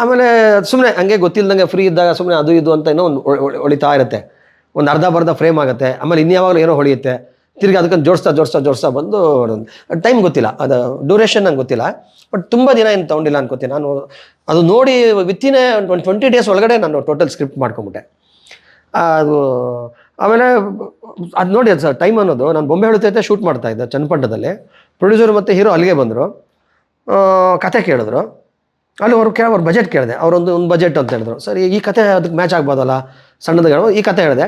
ಆಮೇಲೆ ಸುಮ್ಮನೆ ಹಂಗೆ ಗೊತ್ತಿಲ್ಲದಂಗೆ ಫ್ರೀ ಇದ್ದಾಗ ಸುಮ್ಮನೆ ಅದು ಇದು ಅಂತ ಏನೋ ಒಂದು ಹೊಳಿತಾ ಇರುತ್ತೆ. ಒಂದು ಅರ್ಧ ಬರ್ಧ ಫ್ರೇಮ್ ಆಗುತ್ತೆ. ಆಮೇಲೆ ಇನ್ಯಾವಾಗಲೂ ಏನೋ ಹೊಳೆಯುತ್ತೆ. ತಿರ್ಗಿ ಅದಕ್ಕೊಂದು ಜೋಡಿಸ್ತಾ ಜೋಡಿಸ್ತಾ ಜೋಡಿಸ್ತಾ ಬಂದು ಟೈಮ್ ಗೊತ್ತಿಲ್ಲ. ಅದು ಡ್ಯೂರೇಷನ್ ನಂಗೆ ಗೊತ್ತಿಲ್ಲ. ಬಟ್ ತುಂಬ ದಿನ ಏನು ತೊಗೊಂಡಿಲ್ಲ ಅನ್ಕೋತೀನಿ. ನಾನು ಅದು ನೋಡಿ ವಿತಿನ್ ಒಂದು ಟ್ವೆಂಟಿ ಡೇಸ್ ಒಳಗಡೆ ನಾನು ಟೋಟಲ್ ಸ್ಕ್ರಿಪ್ಟ್ ಮಾಡ್ಕೊಂಬಿಟ್ಟೆ. ಅದು ಆಮೇಲೆ ಅದು ನೋಡಿ ಅದು ಸರ್ ಟೈಮ್ ಅನ್ನೋದು. ನಾನು ಬೊಂಬೆ ಹೇಳುತ್ತೈತೆ ಶೂಟ್ ಮಾಡ್ತಾ ಇದ್ದೆ ಚನ್ನಪಟ್ಟಣದಲ್ಲಿ. ಪ್ರೊಡ್ಯೂಸರ್ ಮತ್ತು ಹೀರೋ ಅಲ್ಲಿಗೆ ಬಂದರು. ಕತೆ ಕೇಳಿದ್ರು. ಅಲ್ಲಿ ಅವ್ರು ಕೇಳ ಅವ್ರ ಬಜೆಟ್ ಕೇಳಿದೆ. ಅವರೊಂದು ಒಂದು ಬಜೆಟ್ ಅಂತ ಹೇಳಿದ್ರು. ಸರಿ, ಈ ಕತೆ ಅದಕ್ಕೆ ಮ್ಯಾಚ್ ಆಗ್ಬೋದಲ್ಲ? ಸಣ್ಣದಾಗ ಈ ಕತೆ ಹೇಳಿದೆ.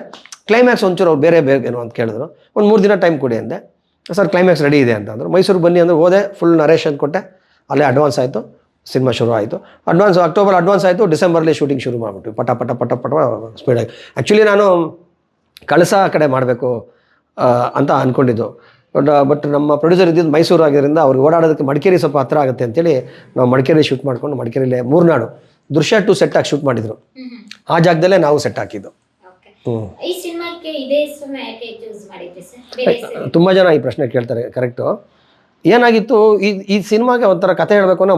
ಕ್ಲೈಮ್ಯಾಕ್ಸ್ ಒಂಚೂರು ಅವ್ರು ಬೇರೆ ಬೇಗ ಏನೋ ಅಂತ ಕೇಳಿದ್ರು. ಒಂದು ಮೂರು ದಿನ ಟೈಮ್ ಕೊಡಿ ಅಂದೆ. ಸರ್ ಕ್ಲೈಮ್ಯಾಕ್ಸ್ ರೆಡಿ ಇದೆ ಅಂತ ಅಂದರು. ಮೈಸೂರಿಗೆ ಬನ್ನಿ ಅಂದರೆ ಹೋದೆ ಫುಲ್ ನರೇಷನ್ ಕೊಟ್ಟೆ. ಅಲ್ಲೇ ಅಡ್ವಾನ್ಸ್ ಆಯಿತು. ಸಿನಿಮಾ ಶುರು ಆಯಿತು. ಅಡ್ವಾನ್ಸ್ ಅಕ್ಟೋಬರ್ ಅಡ್ವಾನ್ಸ್ ಆಯಿತು. ಡಿಸೆಂಬರ್ಲಿ ಶೂಟಿಂಗ್ ಶುರು ಮಾಡಿಬಿಟ್ಟು ಪಟ ಪಟ ಪಟ ಪಟ ಸ್ಪೀಡಾಗಿ ಆ್ಯಕ್ಚುಲಿ ನಾನು ಕಳಸ ಕಡೆ ಮಾಡಬೇಕು ಅಂತ ಅಂದ್ಕೊಂಡಿದ್ದು ಬಟ್ ಬಟ್ ನಮ್ಮ ಪ್ರೊಡ್ಯೂಸರ್ ಇದ್ದಿದ್ದು ಮೈಸೂರು ಆಗಿದ್ದರಿಂದ ಅವ್ರಿಗೆ ಓಡಾಡೋದಕ್ಕೆ ಮಡಿಕೇರಿ ಸ್ವಲ್ಪ ಹತ್ರ ಆಗುತ್ತೆ ಅಂತೇಳಿ ನಾವು ಮಡಿಕೇರಿ ಶೂಟ್ ಮಾಡ್ಕೊಂಡು ಮಡಿಕೇರಿಲೇ ಮೂರ್ನಾಡು ದೃಶ್ಯ ಟು ಸೆಟ್ ಆಗಿ ಶೂಟ್ ಮಾಡಿದ್ರು. ಆ ಜಾಗದಲ್ಲೇ ನಾವು ಸೆಟ್ ಹಾಕಿದ್ದು. ತುಂಬ ಜನ ಈ ಪ್ರಶ್ನೆ ಕೇಳ್ತಾರೆ ಕರೆಕ್ಟು ಏನಾಗಿತ್ತು ಈ ಈ ಸಿನಿಮಾಗೆ ಒಂಥರ ಕತೆ ಹೇಳಬೇಕು ಅನ್ನೋ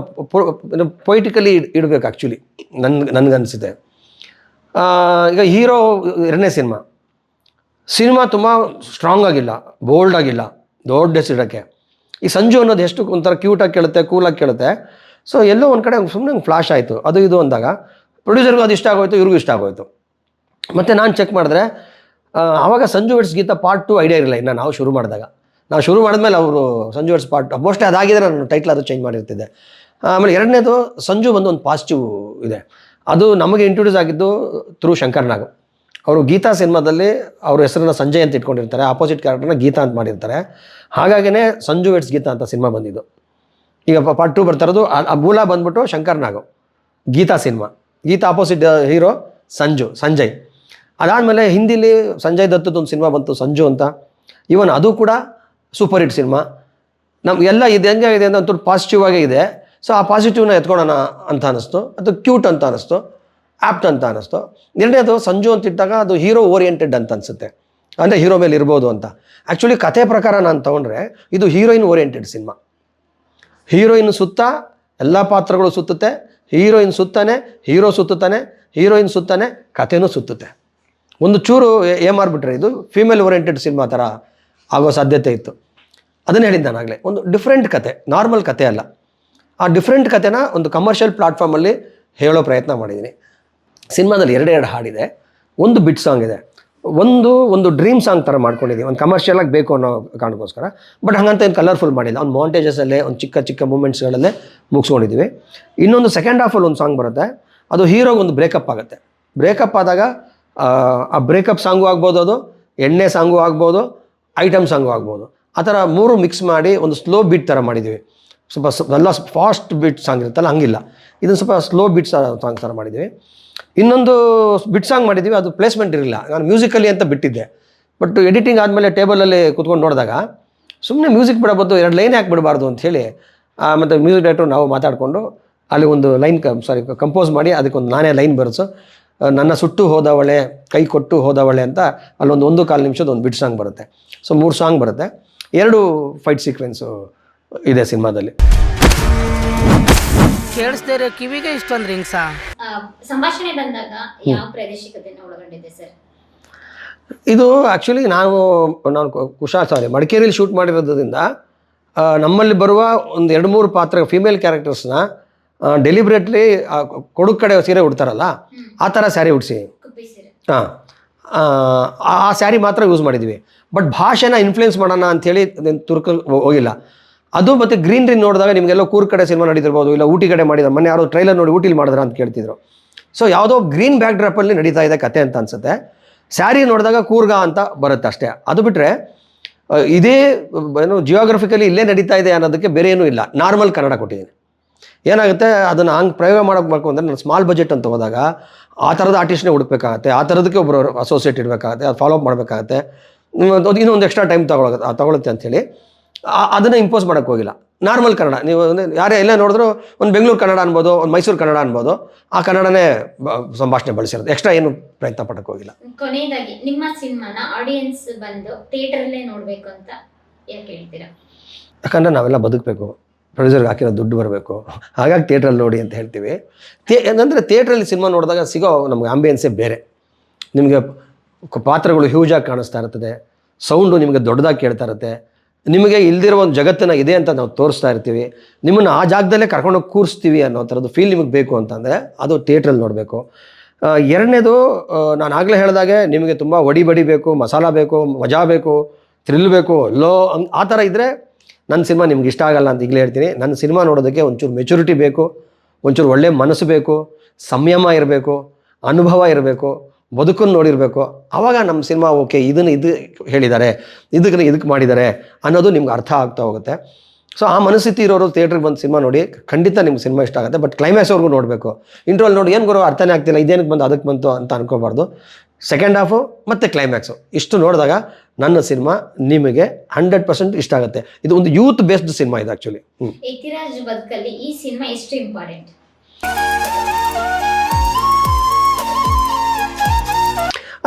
ಪೊಯಿಟಿಕಲಿ ಇಡಬೇಕು ಆ್ಯಕ್ಚುಲಿ ನನ್ಗೆ ನನಗನ್ಸಿದೆ ಈಗ ಹೀರೋ ಎರಡನೇ ಸಿನಿಮಾ. ಸಿನಿಮಾ ತುಂಬ ಸ್ಟ್ರಾಂಗ್ ಆಗಿಲ್ಲ ಬೋಲ್ಡ್ ಆಗಿಲ್ಲ. ದೊಡ್ಡ ಹೆಸರಿಡೋಕ್ಕೆ ಈ ಸಂಜು ಅನ್ನೋದು ಎಷ್ಟು ಒಂಥರ ಕ್ಯೂಟಾಗಿ ಕೇಳುತ್ತೆ ಕೂಲಾಗಿ ಕೇಳುತ್ತೆ. ಸೊ ಎಲ್ಲೋ ಒಂದು ಕಡೆ ಸುಮ್ಮನೆ ಫ್ಲಾಶ್ ಆಯಿತು. ಅದು ಇದು ಅಂದಾಗ ಪ್ರೊಡ್ಯೂಸರ್ಗೂ ಅದು ಇಷ್ಟ ಆಗೋಯ್ತು, ಇವ್ರಿಗೂ ಇಷ್ಟ ಆಗೋಯ್ತು. ಮತ್ತು ನಾನು ಚೆಕ್ ಮಾಡಿದ್ರೆ ಆವಾಗ Sanju weds Geetha part two idea ಇರಲಿಲ್ಲ. ಇನ್ನು ನಾವು ಶುರು ಮಾಡಿದಾಗ. ನಾವು ಶುರು ಮಾಡಿದ್ಮೇಲೆ ಅವರು ಸಂಜು ವೆಟ್ಸ್ ಪಾರ್ಟ್ ಮೋಸ್ಟ್ಲಿ ಅದಾಗಿದೆ ನಾನು ಟೈಟ್ಲ್ ಅದು ಚೇಂಜ್ ಮಾಡಿರ್ತಿದ್ದೆ. ಆಮೇಲೆ ಎರಡನೇದು ಸಂಜು ಬಂದು ಒಂದು ಪಾಸಿಟಿವ್ ಇದೆ. ಅದು ನಮಗೆ ಇಂಟ್ರೊಡ್ಯೂಸ್ ಆಗಿದ್ದು ಥ್ರೂ ಶಂಕರ್ ನಾಗ್. ಅವರು ಗೀತಾ ಸಿನಿಮಾದಲ್ಲಿ ಅವ್ರ ಹೆಸರನ್ನ ಸಂಜಯ್ ಅಂತ ಇಟ್ಕೊಂಡಿರ್ತಾರೆ. ಆಪೋಸಿಟ್ ಕ್ಯಾರೆಕ್ಟರ್ನ ಗೀತಾ ಅಂತ ಮಾಡಿರ್ತಾರೆ. ಹಾಗಾಗಿನೇ ಸಂಜು ವೆಟ್ಸ್ ಗೀತಾ ಅಂತ ಸಿನಿಮಾ ಬಂದಿದ್ದು. ಈಗ ಪಾರ್ಟ್ ಟು ಬರ್ತಾ ಇರೋದು, ಆ- ಮೂಲ ಬಂದ್ಬಿಟ್ಟು Shankar Nagu. Geetha cinema. Geetha opposite hero Sanju, Sanjay. ಅದಾದಮೇಲೆ ಹಿಂದಿಲಿ ಸಂಜಯ್ ದತ್ತದ ಒಂದು ಸಿನಿಮಾ ಬಂತು ಸಂಜು ಅಂತ. ಇವನ್ ಅದು ಕೂಡ ಸೂಪರ್ ಹಿಟ್ ಸಿನಿಮಾ. ನಮ್ಗೆ ಎಲ್ಲ ಇದು ಹೆಂಗೆ ಇದೆ ಅಂತ ಒಂದು ಪಾಸಿಟಿವ್ ಆಗೇ ಇದೆ. ಸೊ ಆ ಪಾಸಿಟಿವ್ನ ಎತ್ಕೊಳ್ಳೋಣ ಅಂತ ಅನ್ನಿಸ್ತು ಅದು ಕ್ಯೂಟ್ ಅಂತ ಅನ್ನಿಸ್ತು ಆ್ಯಪ್ಟ್ ಅಂತ ಅನ್ನಿಸ್ತು. ಎರಡನೇದು ಸಂಜು ಅಂತಿದ್ದಾಗ ಅದು ಹೀರೋ ಓರಿಯೆಂಟೆಡ್ ಅಂತ ಅನಿಸುತ್ತೆ. ಅಂದರೆ ಹೀರೋ ಮೇಲೆ ಇರ್ಬೋದು ಅಂತ. ಆ್ಯಕ್ಚುಲಿ ಕತೆ ಪ್ರಕಾರ ನಾನು ತೊಗೊಂಡ್ರೆ ಇದು ಹೀರೋಯಿನ್ ಓರಿಯೆಂಟೆಡ್ ಸಿನಿಮಾ. ಹೀರೋಯಿನ್ ಸುತ್ತ ಎಲ್ಲ ಪಾತ್ರಗಳು ಸುತ್ತುತ್ತೆ. ಹೀರೋಯಿನ್ ಸುತ್ತಾನೆ ಹೀರೋ ಸುತ್ತುತ್ತಾನೆ, ಹೀರೋಯಿನ್ ಸುತ್ತಾನೆ ಕಥೆನೂ ಸುತ್ತುತ್ತೆ. ಒಂದು ಚೂರು ಏ- ಏನ್ ಮಾಡ್ಬಿಟ್ರೆ ಇದು ಫೀಮೇಲ್ ಓರಿಯೆಂಟೆಡ್ ಸಿನಿಮಾ ಥರ ಆಗೋ ಸಾಧ್ಯತೆ ಇತ್ತು. ಅದನ್ನು ಹೇಳಿದ್ದು ನಾನಾಗಲೇ ಒಂದು ಡಿಫ್ರೆಂಟ್ ಕತೆ ನಾರ್ಮಲ್ ಕತೆ ಅಲ್ಲ. ಆ ಡಿಫ್ರೆಂಟ್ ಕತೆನ ಒಂದು ಕಮರ್ಷಿಯಲ್ ಪ್ಲಾಟ್ಫಾರ್ಮಲ್ಲಿ ಹೇಳೋ ಪ್ರಯತ್ನ ಮಾಡಿದ್ದೀನಿ ಸಿನಿಮಾದಲ್ಲಿ ಎರಡೆರಡು ಹಾಡಿದೆ ಒಂದು ಬಿಟ್ ಸಾಂಗ್ ಇದೆ. ಒಂದು ಒಂದು ಡ್ರೀಮ್ ಸಾಂಗ್ ಥರ ಮಾಡ್ಕೊಂಡಿದ್ದೀವಿ ಒಂದು ಕಮರ್ಷಿಯಲ್ ಆಗಿ ಬೇಕು ಅನ್ನೋ ಕಾರಣಕ್ಕೋಸ್ಕರ. ಬಟ್ ಹಂಗಂತ ಏನು ಕಲರ್ಫುಲ್ ಮಾಡಿಲ್ಲ. ಒಂದು ಮೌಂಟೇಜಸಲ್ಲೇ ಒಂದು ಚಿಕ್ಕ ಚಿಕ್ಕ ಮೂಮೆಂಟ್ಸ್ಗಳಲ್ಲೇ ಮುಗಿಸ್ಕೊಂಡಿದ್ದೀವಿ ಇನ್ನೊಂದು ಸೆಕೆಂಡ್ ಹಾಫಲ್ಲಿ ಒಂದು ಸಾಂಗ್ ಬರುತ್ತೆ. ಅದು ಹೀರೋಗೆ ಒಂದು ಬ್ರೇಕಪ್ ಆಗುತ್ತೆ. ಬ್ರೇಕಪ್ ಆದಾಗ ಆ, ಬ್ರೇಕಪ್ ಸಾಂಗು ಆಗ್ಬೋದು ಅದು ಎಣ್ಣೆ ಸಾಂಗು ಆಗ್ಬೋದು ಐಟಮ್ ಸಾಂಗು ಆಗ್ಬೋದು. ಆ ಥರ ಮೂರು ಮಿಕ್ಸ್ ಮಾಡಿ ಒಂದು ಸ್ಲೋ ಬೀಟ್ ಥರ ಮಾಡಿದ್ದೀವಿ ಸ್ವಲ್ಪ ಎಲ್ಲ ಫಾಸ್ಟ್ ಬೀಟ್ ಸಾಂಗ್ ಇರುತ್ತಲ್ಲ ಹಂಗಿಲ್ಲ. ಇದನ್ನು ಸ್ವಲ್ಪ ಸ್ಲೋ ಬೀಟ್ ಸಾಂಗ್ ಥರ ಮಾಡಿದ್ದೀವಿ ಇನ್ನೊಂದು ಬಿಟ್ ಸಾಂಗ್ ಮಾಡಿದ್ದೀವಿ ಅದು ಪ್ಲೇಸ್ಮೆಂಟ್ ಇರಲಿಲ್ಲ. ನಾನು ಮ್ಯೂಸಿಕಲ್ಲಿ ಅಂತ ಬಿಟ್ಟಿದ್ದೆ. ಬಟ್ ಎಡಿಟಿಂಗ್ ಆದಮೇಲೆ ಟೇಬಲಲ್ಲಿ ಕುತ್ಕೊಂಡು ನೋಡಿದಾಗ ಸುಮ್ಮನೆ ಮ್ಯೂಸಿಕ್ ಬಿಡಬಹುದು ಎರಡು ಲೈನ್ ಯಾಕೆ ಬಿಡಬಾರ್ದು ಅಂಥೇಳಿ ಮತ್ತು ಮ್ಯೂಸಿಕ್ ಡೈರೆಕ್ಟ್ರು ನಾವು ಮಾತಾಡಿಕೊಂಡು ಅಲ್ಲಿ ಒಂದು ಲೈನ್ ಕ ಸಾರಿ ಕಂಪೋಸ್ ಮಾಡಿ ಅದಕ್ಕೊಂದು ನಾನೇ ಲೈನ್ ಬರೆಸು ನನ್ನ ಸುಟ್ಟು ಹೋದವಳೆ, ಕೈ ಕೊಟ್ಟು ಹೋದವಳೆ ಅಂತ ಅಲ್ಲೊಂದು ಒಂದು ಕಾಲು ನಿಮಿಷದ ಒಂದು ಬಿಟ್ ಸಾಂಗ್ ಬರುತ್ತೆ. ಸೊ ಮೂರು ಸಾಂಗ್ ಬರುತ್ತೆ. ಎರಡು ಫೈಟ್ ಸೀಕ್ವೆನ್ಸು ಇದೆ ಸಿನಿಮಾದಲ್ಲಿ. ಕೇಳಿಸ್ದೇ ಇರೋ ಕಿವಿಗೆ ಇಷ್ಟೊಂದು ರಿಂಗ್ಸಾ ಆ, ಸಂಭಾಷಣೆ ಬಂದಾಗ ಯಾವ ಪ್ರಾದೇಶಿಕತೆಯನ್ನು ಒಳಗೊಂಡಿದೆ ಸರ್? ಇದು ಆ್ಯಕ್ಚುಲಿ ನಾವು ನಾನು ಕು- ಕುಶಾ ಸಾರಿ ಮಡಿಕೇರಿಯಲ್ಲಿ ಶೂಟ್ ಮಾಡಿರೋದ್ರಿಂದ ಆ, ನಮ್ಮಲ್ಲಿ ಬರುವ ಒಂದು ಎರಡು ಮೂರು ಪಾತ್ರ ಫಿಮೇಲ್ ಕ್ಯಾರೆಕ್ಟರ್ಸ್ನ ಡೆಲಿಬ್ರೇಟ್ಲಿ ಕೊಡುಗ್ ಕಡೆ ಸೀರೆ ಉಡ್ತಾರಲ್ಲ ಆ ಥರ ಸ್ಯಾರಿ ಉಡಿಸಿ. ಹಾಂ. ಆ ಸ್ಯಾರಿ ಮಾತ್ರ ಯೂಸ್ ಮಾಡಿದ್ವಿ. ಬಟ್ ಭಾಷೆನ ಇನ್ಫ್ಲುಯೆನ್ಸ್ ಮಾಡೋಣ ಅಂಥೇಳಿ ತುರ್ಕ ಹೋಗಿಲ್ಲ. ಅದು ಮತ್ತು ಗ್ರೀನ್ರಿ ನೋಡಿದಾಗ ನಿಮಗೆಲ್ಲ ಕೂರ್ ಕಡೆ ಸಿನಿಮಾ ನಡೀತಿರ್ಬೋದು, ಇಲ್ಲ ಊಟಿ ಕಡೆ ಮಾಡಿದ್ರು ಮೊನ್ನೆ ಯಾರೋ ಟ್ರೈಲರ್ ನೋಡಿ ಊಟಿಲಿ ಮಾಡಿದ್ರ ಅಂತ ಕೇಳ್ತಿದ್ರು. ಸೊ ಯಾವುದೋ ಗ್ರೀನ್ ಬ್ಯಾಕ್ ಡ್ರಾಪಲ್ಲಿ ನಡೀತಾ ಇದೆ ಕತೆ ಅಂತ ಅನ್ಸುತ್ತೆ. ಸ್ಯಾರಿ ನೋಡಿದಾಗ ಕೂರ್ಗ ಅಂತ ಬರುತ್ತೆ ಅಷ್ಟೇ. ಅದು ಬಿಟ್ಟರೆ ಇದೇ, ಏನು ಜಿಯೋಗ್ರಫಿಕಲಿ ಇಲ್ಲೇ ನಡೀತಾ ಇದೆ ಅನ್ನೋದಕ್ಕೆ ಬೇರೆ ಏನೂ ಇಲ್ಲ. ನಾರ್ಮಲ್ ಕನ್ನಡ ಕೊಟ್ಟಿದ್ದೀನಿ. ಏನಾಗುತ್ತೆ, ಅದನ್ನು ಹಂಗೆ ಪ್ರಯೋಗ ಮಾಡಬೇಕು ಅಂದರೆ ನಾನು ಸ್ಮಾಲ್ ಬಜೆಟ್ ಅಂತ ಹೋದಾಗ ಆ ಥರದ ಆರ್ಟಿಸ್ಟ್ನೇ ಹುಡುಕ್ಬೇಕಾಗತ್ತೆ, ಆ ಥರದಕ್ಕೆ ಒಬ್ಬರು ಅಸೋಸಿಯೇಟ್ ಇಡಬೇಕಾಗತ್ತೆ, ಅದು ಫಾಲೋ ಅಪ್ ಮಾಡಬೇಕಾಗತ್ತೆ. ಇನ್ನೊಂದು ಎಕ್ಸ್ಟ್ರಾ ಟೈಮ್ ತಗೊಳಗ ತಗೊಳುತ್ತೆ ಅಂಥೇಳಿ ಅದನ್ನು ಇಂಪೋಸ್ ಮಾಡೋಕ್ಕೆ ಹೋಗಿಲ್ಲ. ನಾರ್ಮಲ್ ಕನ್ನಡ. ನೀವು ಅಂದ್ರೆ ಯಾರೇ ಎಲ್ಲೇ ನೋಡಿದ್ರು ಒಂದು ಬೆಂಗಳೂರು ಕನ್ನಡ ಅನ್ಬೋದು ಒಂದು ಮೈಸೂರು ಕನ್ನಡ ಅನ್ಬೋದು ಆ ಕನ್ನಡನೇ ಸಂಭಾಷಣೆ ಬಳಸಿರೋದು. ಎಕ್ಸ್ಟ್ರಾ ಏನು ಪ್ರಯತ್ನ ಪಡಕ್ಕೆ ಹೋಗಿಲ್ಲ. ಕೊನೆಯದಾಗಿ ನಿಮ್ಮ ಸಿನಿಮಾನ ಆಡಿಯನ್ಸ್ ಬಂದು ಥಿಯೇಟರ್ಲ್ಲೇ ನೋಡಬೇಕು ಅಂತ ಯಾಕೆ ಹೇಳ್ತೀರಾ? ಯಾಕಂದರೆ ನಾವೆಲ್ಲ ಬದುಕಬೇಕು. ಪ್ರೊಡ್ಯೂಸರ್ಗೆ ಹಾಕಿರೋ ದುಡ್ಡು ಬರಬೇಕು. ಹಾಗಾಗಿ ಥಿಯೇಟ್ರಲ್ಲಿ ನೋಡಿ ಅಂತ ಹೇಳ್ತೀವಿ. ಥೇ ಅಂದರೆ ಥಿಯೇಟ್ರಲ್ಲಿ ಸಿನಿಮಾ ನೋಡಿದಾಗ ಸಿಗೋ ನಮ್ಗೆ ಆಂಬಿಯನ್ಸೇ ಬೇರೆ. ನಿಮಗೆ ಪಾತ್ರಗಳು ಹ್ಯೂಜಾಗಿ ಕಾಣಿಸ್ತಾ ಇರ್ತದೆ. ಸೌಂಡು ನಿಮಗೆ ದೊಡ್ಡದಾಗಿ ಕೇಳ್ತಾ ಇರುತ್ತೆ. ನಿಮಗೆ ಇಲ್ದಿರೋ ಒಂದು ಜಗತ್ತನ್ನ ಇದೆ ಅಂತ ನಾವು ತೋರಿಸ್ತಾ ಇರ್ತೀವಿ. ನಿಮ್ಮನ್ನು ಆ ಜಾಗದಲ್ಲೇ ಕರ್ಕೊಂಡೋಗಿ ಕೂರಿಸ್ತೀವಿ ಅನ್ನೋ ಥರದ್ದು ಫೀಲ್ ನಿಮಗೆ ಬೇಕು ಅಂತಂದರೆ ಅದು ಥಿಯೇಟ್ರಲ್ಲಿ ನೋಡಬೇಕು. ಎರಡನೇದು ನಾನು ಆಗಲೇ ಹೇಳಿದಾಗೆ ನಿಮಗೆ ತುಂಬ ಒಡಿ ಬಡಿ ಬೇಕು, ಮಸಾಲ ಬೇಕು ಮಜಾ ಬೇಕು ಥ್ರಿಲ್ ಬೇಕು ಲೋ ಆ ಥರ ಇದ್ದರೆ ನನ್ನ ಸಿನಿಮಾ ನಿಮ್ಗೆ ಇಷ್ಟ ಆಗಲ್ಲ ಅಂತ ಈಗಲೇ ಹೇಳ್ತೀನಿ. ನನ್ನ ಸಿನಿಮಾ ನೋಡೋದಕ್ಕೆ ಒಂಚೂರು ಮೆಚುರಿಟಿ ಬೇಕು, ಒಂಚೂರು ಒಳ್ಳೆ ಮನಸ್ಸು ಬೇಕು, ಸಂಯಮ ಇರಬೇಕು, ಅನುಭವ ಇರಬೇಕು. ಬದುಕನ್ನು ನೋಡಿರಬೇಕು. ಆವಾಗ ನಮ್ಮ ಸಿನಿಮಾ ಓಕೆ, ಇದನ್ನು ಇದು ಹೇಳಿದ್ದಾರೆ ಇದಕ್ಕೆ ಇದಕ್ಕೆ ಮಾಡಿದ್ದಾರೆ ಅನ್ನೋದು ನಿಮ್ಗೆ ಅರ್ಥ ಆಗ್ತಾ ಹೋಗುತ್ತೆ. ಸೊ ಆ ಮನಸ್ಥಿತಿ ಇರೋರು ಥಿಯೇಟ್ರಿಗೆ ಬಂದು ಸಿನಿಮಾ ನೋಡಿ, ಖಂಡಿತ ನಿಮ್ಗೆ ಸಿನಿಮಾ ಇಷ್ಟ ಆಗುತ್ತೆ. ಬಟ್ ಕ್ಲೈಮ್ಯಾಕ್ಸ್ವರೆಗೂ ನೋಡಬೇಕು. ಇಂಟ್ರೋಲ್ ನೋಡಿ, ಏನು ಗುರು ಅರ್ಥನೇ ಆಗ್ತಿಲ್ಲ, ಇದೇನಕ್ಕೆ ಬಂದು ಅದಕ್ಕೆ ಬಂತು ಅಂತ ಅನ್ಕೋಬಾರ್ದು. ಸೆಕೆಂಡ್ ಹಾಫು ಮತ್ತು ಕ್ಲೈಮ್ಯಾಕ್ಸು ಇಷ್ಟು ನೋಡಿದಾಗ ನನ್ನ ಸಿನಿಮಾ ನಿಮಗೆ ಹಂಡ್ರೆಡ್ ಪರ್ಸೆಂಟ್ ಇಷ್ಟ ಆಗುತ್ತೆ. ಇದು ಒಂದು ಯೂತ್ ಬೇಸ್ಡ್ ಸಿನಿಮಾ ಇದು ಆ್ಯಕ್ಚುಲಿ ಬದುಕಲ್ಲಿ ಈ ಸಿನಿಮಾ ಎಷ್ಟು ಇಂಪಾರ್ಟೆಂಟ್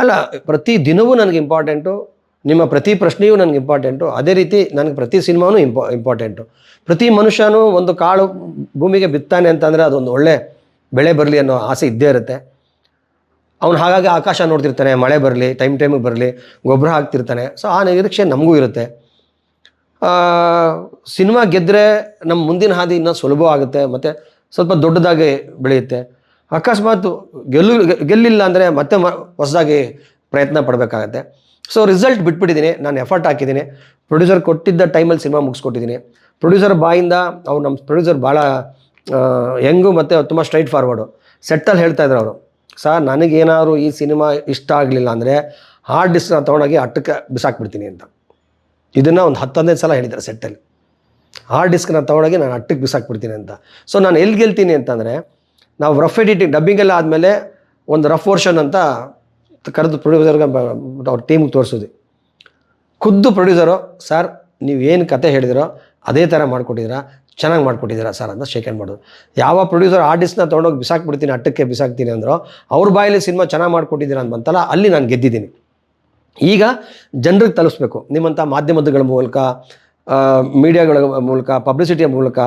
ಅಲ್ಲ, ಪ್ರತಿ ದಿನವೂ ನನಗೆ ಇಂಪಾರ್ಟೆಂಟು ನಿಮ್ಮ ಪ್ರತಿ ಪ್ರಶ್ನೆಯೂ ನನಗೆ ಇಂಪಾರ್ಟೆಂಟು ಅದೇ ರೀತಿ ನನಗೆ ಪ್ರತಿ ಸಿನಿಮಾನೂ ಇಂಪಾ ಇಂಪಾರ್ಟೆಂಟು ಪ್ರತಿ ಮನುಷ್ಯನೂ ಒಂದು ಕಾಳು ಭೂಮಿಗೆ ಬಿತ್ತಾನೆ ಅಂತಂದರೆ ಅದೊಂದು ಒಳ್ಳೆ ಬೆಳೆ ಬರಲಿ ಅನ್ನೋ ಆಸೆ ಇದ್ದೇ ಇರುತ್ತೆ. ಅವನು ಹಾಗಾಗಿ ಆಕಾಶ ನೋಡ್ತಿರ್ತಾನೆ, ಮಳೆ ಬರಲಿ ಟೈಮ್ ಟೈಮಿಗೆ ಬರಲಿ, ಗೊಬ್ಬರ ಹಾಕ್ತಿರ್ತಾನೆ. ಸೊ ಆ ನಿರೀಕ್ಷೆ ನಮಗೂ ಇರುತ್ತೆ. ಸಿನಿಮಾ ಗೆದ್ದರೆ ನಮ್ಮ ಮುಂದಿನ ಹಾದಿ ಇನ್ನೂ ಸುಲಭ ಆಗುತ್ತೆ ಮತ್ತು ಸ್ವಲ್ಪ ದೊಡ್ಡದಾಗಿ ಬೆಳೆಯುತ್ತೆ. ಅಕಸ್ಮಾತ್ ಗೆಲ್ಲು, ಗೆಲ್ಲಿಲ್ಲ ಅಂದರೆ ಮತ್ತೆ ಮ, ಹೊಸದಾಗಿ ಪ್ರಯತ್ನ ಪಡಬೇಕಾಗತ್ತೆ. So result ಬಿಟ್ಬಿಟ್ಟಿದ್ದೀನಿ. ನಾನು ಎಫರ್ಟ್ ಹಾಕಿದ್ದೀನಿ. ಪ್ರೊಡ್ಯೂಸರ್ ಕೊಟ್ಟಿದ್ದ ಟೈಮಲ್ಲಿ ಸಿನಿಮಾ ಮುಗಿಸ್ಕೊಟ್ಟಿದ್ದೀನಿ. ಪ್ರೊಡ್ಯೂಸರ್ ಬಾಯಿಂದ ಅವ್ರು ನಮ್ಮ ಪ್ರೊಡ್ಯೂಸರ್ ಭಾಳ ಹೆಂಗು ಮತ್ತು ತುಂಬ ಸ್ಟ್ರೈಟ್ ಫಾರ್ವರ್ಡು ಸೆಟ್ಟಲ್ಲಿ ಹೇಳ್ತಾ ಇದ್ರು ಅವರು. ಸರ್ ನನಗೇನಾದ್ರು ಈ ಸಿನಿಮಾ ಇಷ್ಟ ಆಗಲಿಲ್ಲ ಅಂದರೆ ಹಾರ್ಡ್ ಡಿಸ್ಕ್ನ ತೊಗೊಂಡೋಗಿ ಅಟ್ಟಕ್ಕೆ ಬಿಸಾಕ್ಬಿಡ್ತೀನಿ ಅಂತ. ಇದನ್ನು ಒಂದು ಹತ್ತು ಹದಿನೈದು ಸಲ ಹೇಳಿದ್ದಾರೆ ಸೆಟ್ಟಲ್ಲಿ ಹಾರ್ಡ್ ಡಿಸ್ಕ್ನ ತೊಗೊಂಡೋಗಿ ನಾನು ಅಟ್ಟಕ್ಕೆ ಬಿಸಾಕ್ಬಿಡ್ತೀನಿ ಅಂತ. ಸೊ ನಾನು ಎಲ್ಲಿ ಗೆಲ್ತೀನಿ ಅಂತಂದರೆ ನಾವು ರಫ್ ಎಡಿಟಿಂಗ್ ಡಬ್ಬಿಂಗ್ ಎಲ್ಲ ಆದಮೇಲೆ ಒಂದು ರಫ್ ವರ್ಷನ್ ಅಂತ ಕರೆದು ಪ್ರೊಡ್ಯೂಸರ್ಗೆ ಅವ್ರ ಟೀಮ್ಗೆ ತೋರಿಸೋದು. ಖುದ್ದು ಪ್ರೊಡ್ಯೂಸರು ಸರ್, ನೀವು ಏನು ಕತೆ ಹೇಳಿದಿರೋ ಅದೇ ಥರ ಮಾಡಿಕೊಟ್ಟಿದ್ದೀರಾ, ಚೆನ್ನಾಗಿ ಮಾಡಿಕೊಟ್ಟಿದ್ದೀರಾ ಸರ್ ಅಂತ ಶೇಕ್ ಮಾಡೋದು. ಯಾವ ಪ್ರೊಡ್ಯೂಸರ್ ಆರ್ಟಿಸ್ಟ್ನ ತೊಗೊಂಡೋಗಿ ಬಿಸಾಕ್ಬಿಡ್ತೀನಿ ಅಟ್ಟಕ್ಕೆ ಬಿಸಾಕ್ತೀನಿ ಅಂದ್ರೋ, ಅವ್ರ ಬಾಯಲ್ಲಿ ಸಿನಿಮಾ ಚೆನ್ನಾಗಿ ಮಾಡಿಕೊಟ್ಟಿದ್ದೀರಾ ಅಂತ ಬಂತಲ್ಲ ಅಲ್ಲಿ ನಾನು ಗೆದ್ದಿದ್ದೀನಿ. ಈಗ ಜನರಿಗೆ ತಲುಪಿಸ್ಬೇಕು ನಿಮ್ಮಂಥ ಮಾಧ್ಯಮಗಳ ಮೂಲಕ ಮೀಡಿಯಾಗಳ ಮೂಲಕ ಪಬ್ಲಿಸಿಟಿಯ ಮೂಲಕ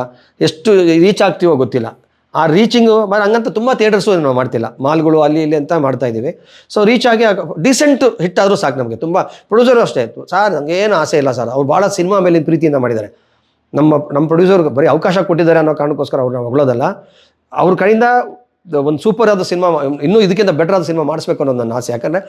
ಎಷ್ಟು ರೀಚ್ ಆಗ್ತೀವೋ ಗೊತ್ತಿಲ್ಲ. ಆ ರೀಚಿಂಗು ಹಂಗಂತ ತುಂಬ ಥಿಯೇಟರ್ಸು ನಾವು ಮಾಡ್ತಿಲ್ಲ. ಮಾಲ್ಗಳು ಅಲ್ಲಿ ಇಲ್ಲಿ ಅಂತ ಮಾಡ್ತಾ ಇದ್ದೀವಿ. ಸೊ ರೀಚ್ ಆಗಿ ಡೀಸೆಂಟ್ ಹಿಟ್ ಆದರೂ ಸಾಕು ನಮಗೆ. ತುಂಬ ಪ್ರೊಡ್ಯೂಸರು ಅಷ್ಟೇ. ಇತ್ತು ಸರ್ ನನಗೆ ಆಸೆ ಇಲ್ಲ ಸರ್. ಅವ್ರು ಭಾಳ ಸಿನಿಮಾ ಮೇಲಿನ ಪ್ರೀತಿಯಿಂದ ಮಾಡಿದ್ದಾರೆ. ನಮ್ಮ ನಮ್ಮ ಪ್ರೊಡ್ಯೂಸರ್ಗೆ ಬರೀ ಅವಕಾಶ ಕೊಟ್ಟಿದ್ದಾರೆ ಅನ್ನೋ ಕಾರಣಕ್ಕೋಸ್ಕರ ಅವ್ರು ನಾವು ಹೊಗಳೋದಲ್ಲ. ಅವ್ರ ಕಡೆಯಿಂದ ಒಂದು ಸೂಪರ್ ಆದ ಸಿನಿಮಾ ಇನ್ನೂ ಇದಕ್ಕಿಂತ ಬೆಟರ್ ಆದ ಸಿನಿಮಾ ಮಾಡಿಸ್ಬೇಕು ಅನ್ನೋದು ನನ್ನ ಆಸೆ. ಯಾಕಂದರೆ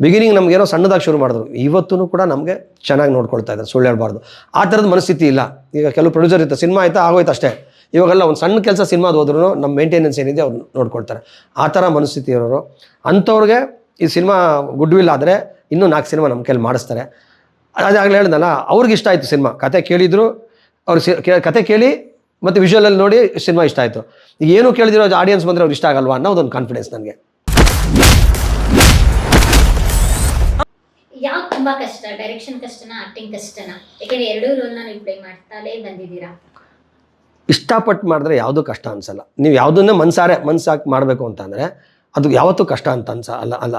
ಬಿಗಿನಿಂಗ್ ನಮಗೇನೋ ಏನೋ ಸಣ್ಣದಾಗಿ ಶುರು ಮಾಡಿದ್ರು. ಇವತ್ತೂ ಕೂಡ ನಮಗೆ ಚೆನ್ನಾಗಿ ನೋಡ್ಕೊಳ್ತಾ ಇದ್ದಾರೆ. ಸುಳ್ಳು ಹೇಳ್ಬಾರ್ದು. ಆ ಥರದ ಮನಸ್ಥಿತಿ ಇಲ್ಲ. ಈಗ ಕೆಲವು ಪ್ರೊಡ್ಯೂಸರ್ ಇತ್ತು ಸಿನಿಮಾ ಆಯ್ತಾ, ಆಗೋಯ್ತು ಅಷ್ಟೇ. ಇವಾಗೆಲ್ಲ ಒಂದು ಸಣ್ಣ ಕೆಲಸ ಸಿನಿಮಾದ ಹೋದ್ರೂ ನಮ್ಮ ಮೇಂಟೆನೆನ್ಸ್ ಏನಿದೆ ಅವ್ರು ನೋಡ್ಕೊಳ್ತಾರೆ. ಆ ಥರ ಮನಸ್ಥಿತಿ ಇರೋರು. ಅಂಥವ್ರಿಗೆ ಈ ಸಿನಿಮಾ ಗುಡ್ ವಿಲ್ ಆದರೆ ಇನ್ನೂ ನಾಲ್ಕು ಸಿನಿಮಾ ನಮ್ಮ ಕೈಲಿ ಮಾಡಿಸ್ತಾರೆ. ಅದಾಗಲೇ ಹೇಳ್ದಲ್ಲ, ಅವ್ರಿಗೆ ಇಷ್ಟ ಆಯಿತು ಸಿನಿಮಾ. ಕತೆ ಕೇಳಿದ್ರು, ಅವ್ರು ಸಿ ಕತೆ ಕೇಳಿ ಮತ್ತು ವಿಷುವಲಲ್ಲಿ ನೋಡಿ ಸಿನಿಮಾ ಇಷ್ಟ ಆಯಿತು. ಈಗ ಏನು ಕೇಳಿದಿರೋ ಆಡಿಯನ್ಸ್ ಬಂದರೆ ಅವ್ರು ಇಷ್ಟ ಆಗಲ್ವಾ ಅನ್ನೋದೊಂದು ಕಾನ್ಫಿಡೆನ್ಸ್ ನನಗೆ. ಯಾವ ತುಂಬಾ ಕಷ್ಟ? ಡೈರೆಕ್ಷನ್ ಕಷ್ಟನಾ ಆಕ್ಟಿಂಗ್ ಕಷ್ಟನಾ? ಯಾಕಂದ್ರೆ ಎರಡೂ ರೋಲ್ ನಾನು ಪ್ಲೇ ಮಾಡ್ತಾಲೇ ಬಂದಿದ್ದೀರಾ? ಇಷ್ಟಪಟ್ಟು ಮಾಡಿದ್ರೆ ಯಾವುದೂ ಕಷ್ಟ ಅನಿಸಲ್ಲ. ನೀವು ಯಾವುದನ್ನ ಮನ್ಸಾರೆ, ಮನ್ಸಾಕಿ ಮಾಡಬೇಕು ಅಂತಂದರೆ ಅದು ಯಾವತ್ತೂ ಕಷ್ಟ ಅಂತ ಅನ್ಸ, ಅಲ್ಲ ಅಲ್ಲ.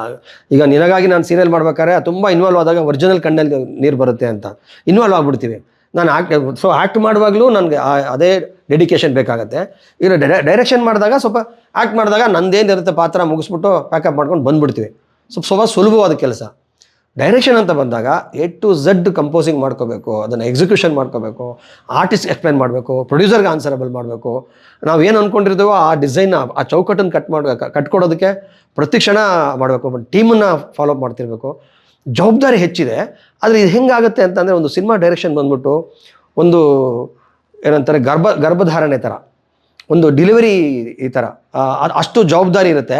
ಈಗ ನಿನಗಾಗಿ ನಾನು ಸೀರಿಯಲ್ ಮಾಡ್ಬೇಕಾದ್ರೆ ತುಂಬ ಇನ್ವಾಲ್ವ್ ಆದಾಗ ಒರಿಜಿನಲ್ ಕಣ್ಣಲ್ಲಿ ನೀರು ಬರುತ್ತೆ ಅಂತ. ಇನ್ವಾಲ್ವ್ ಆಗ್ಬಿಡ್ತೀವಿ. ನಾನು ಆ್ಯಕ್ಟ್ ಸೊ ಆ್ಯಕ್ಟ್ ಮಾಡುವಾಗಲೂ ನನಗೆ ಅದೇ ಡೆಡಿಕೇಶನ್ ಬೇಕಾಗುತ್ತೆ. ಈಗ ಡೈರೆಕ್ಷನ್ ಮಾಡಿದಾಗ ಸ್ವಲ್ಪ ಆ್ಯಕ್ಟ್ ಮಾಡಿದಾಗ ನಂದೇನಿರುತ್ತೆ ಪಾತ್ರ ಮುಗಿಸ್ಬಿಟ್ಟು ಪ್ಯಾಕಪ್ ಮಾಡ್ಕೊಂಡು ಬಂದ್ಬಿಡ್ತೀವಿ. ಸ್ವಲ್ಪ ಸ್ವಲ್ಪ ಸುಲಭವಾದ ಕೆಲಸ. ಡೈರೆಕ್ಷನ್ ಅಂತ ಬಂದಾಗ ಎ ಟು ಝಡ್ ಕಂಪೋಸಿಂಗ್ ಮಾಡ್ಕೋಬೇಕು, ಅದನ್ನು ಎಕ್ಸಿಕ್ಯೂಷನ್ ಮಾಡ್ಕೋಬೇಕು ಆರ್ಟಿಸ್ಟ್ ಎಕ್ಸ್ಪ್ಲೈನ್ ಮಾಡಬೇಕು ಪ್ರೊಡ್ಯೂಸರ್ಗೆ ಆನ್ಸರಬಲ್ ಮಾಡಬೇಕು. ನಾವು ಏನು ಅಂದ್ಕೊಂಡಿರ್ತೀವೋ ಆ ಡಿಸೈನ್ ಆ ಚೌಕಟ್ಟನ್ನು ಕಟ್ ಮಾಡಿ ಕಟ್ಕೊಡೋದಕ್ಕೆ ಪ್ರತಿ ಕ್ಷಣ ಮಾಡಬೇಕು ಟೀಮನ್ನು ಫಾಲೋ ಅಪ್ ಮಾಡ್ತಿರ್ಬೇಕು. ಜವಾಬ್ದಾರಿ ಹೆಚ್ಚಿದೆ, ಆದರೆ ಇದು ಹೆಂಗಾಗುತ್ತೆ ಅಂತಂದರೆ ಒಂದು ಸಿನಿಮಾ ಡೈರೆಕ್ಷನ್ ಬಂದ್ಬಿಟ್ಟು ಒಂದು ಏನಂತಾರೆ ಗರ್ಭ, ಗರ್ಭಧಾರಣೆ ಥರ ಒಂದು ಡಿಲಿವರಿ ಈ ಥರ ಅಷ್ಟು ಜವಾಬ್ದಾರಿ ಇರುತ್ತೆ.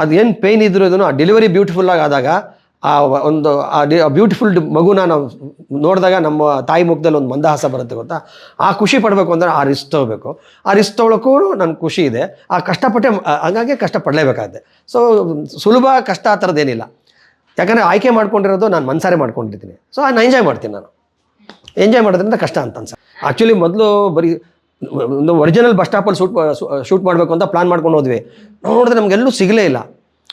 ಅದು ಏನು ಪೇಯ್ನ್ ಇದ್ರೂ ಇದನ್ನು ಆ ಡೆಲಿವರಿ ಬ್ಯೂಟಿಫುಲ್ಲಾಗಿ ಆದಾಗ ಆ ಒಂದು, ಆ ಬ್ಯೂಟಿಫುಲ್ ಮಗುನ ನಾವು ನೋಡಿದಾಗ ನಮ್ಮ ತಾಯಿ ಮುಖದಲ್ಲಿ ಒಂದು ಮಂದಹಾಸ ಬರುತ್ತೆ ಗೊತ್ತಾ? ಆ ಖುಷಿ ಪಡಬೇಕು ಅಂದರೆ ಆ ರಿಸ್ಕ್ ತೊಗೋಬೇಕು. ಆ ರಿಸ್ಕ್ ತೊಗೊಳಕ್ಕೂ ನನ್ನ ಖುಷಿ ಇದೆ. ಆ ಕಷ್ಟಪಟ್ಟೆ ಹಾಗಾಗಿ ಕಷ್ಟಪಡಲೇಬೇಕಾಗುತ್ತೆ. ಸೊ ಸುಲಭ ಕಷ್ಟ ಆ ಥರದ್ದೇನಿಲ್ಲ ಯಾಕಂದರೆ ಆಯ್ಕೆ ಮಾಡ್ಕೊಂಡಿರೋದು ನಾನು ಮನ್ಸಾರೆ ಮಾಡ್ಕೊಂಡಿರ್ತೀನಿ. ಸೊ ನಾನು ಎಂಜಾಯ್ ಮಾಡ್ತೀನಿ ನಾನು. ಎಂಜಾಯ್ ಮಾಡೋದ್ರಿಂದ ಕಷ್ಟ ಅಂತ ಅನ್ಸ ಆ್ಯಕ್ಚುಲಿ ಮೊದಲು ಬರೀ ಒಂದು ಒರಿಜಿನಲ್ ಬಸ್ ಸ್ಟಾಪಲ್ಲಿ ಶೂಟ್ ಶೂಟ್ ಮಾಡಬೇಕು ಅಂತ ಪ್ಲಾನ್ ಮಾಡ್ಕೊಂಡು ಹೋದ್ವಿ. ನೋಡಿದ್ರೆ ನಮಗೆಲ್ಲೂ ಸಿಗಲೇ ಇಲ್ಲ.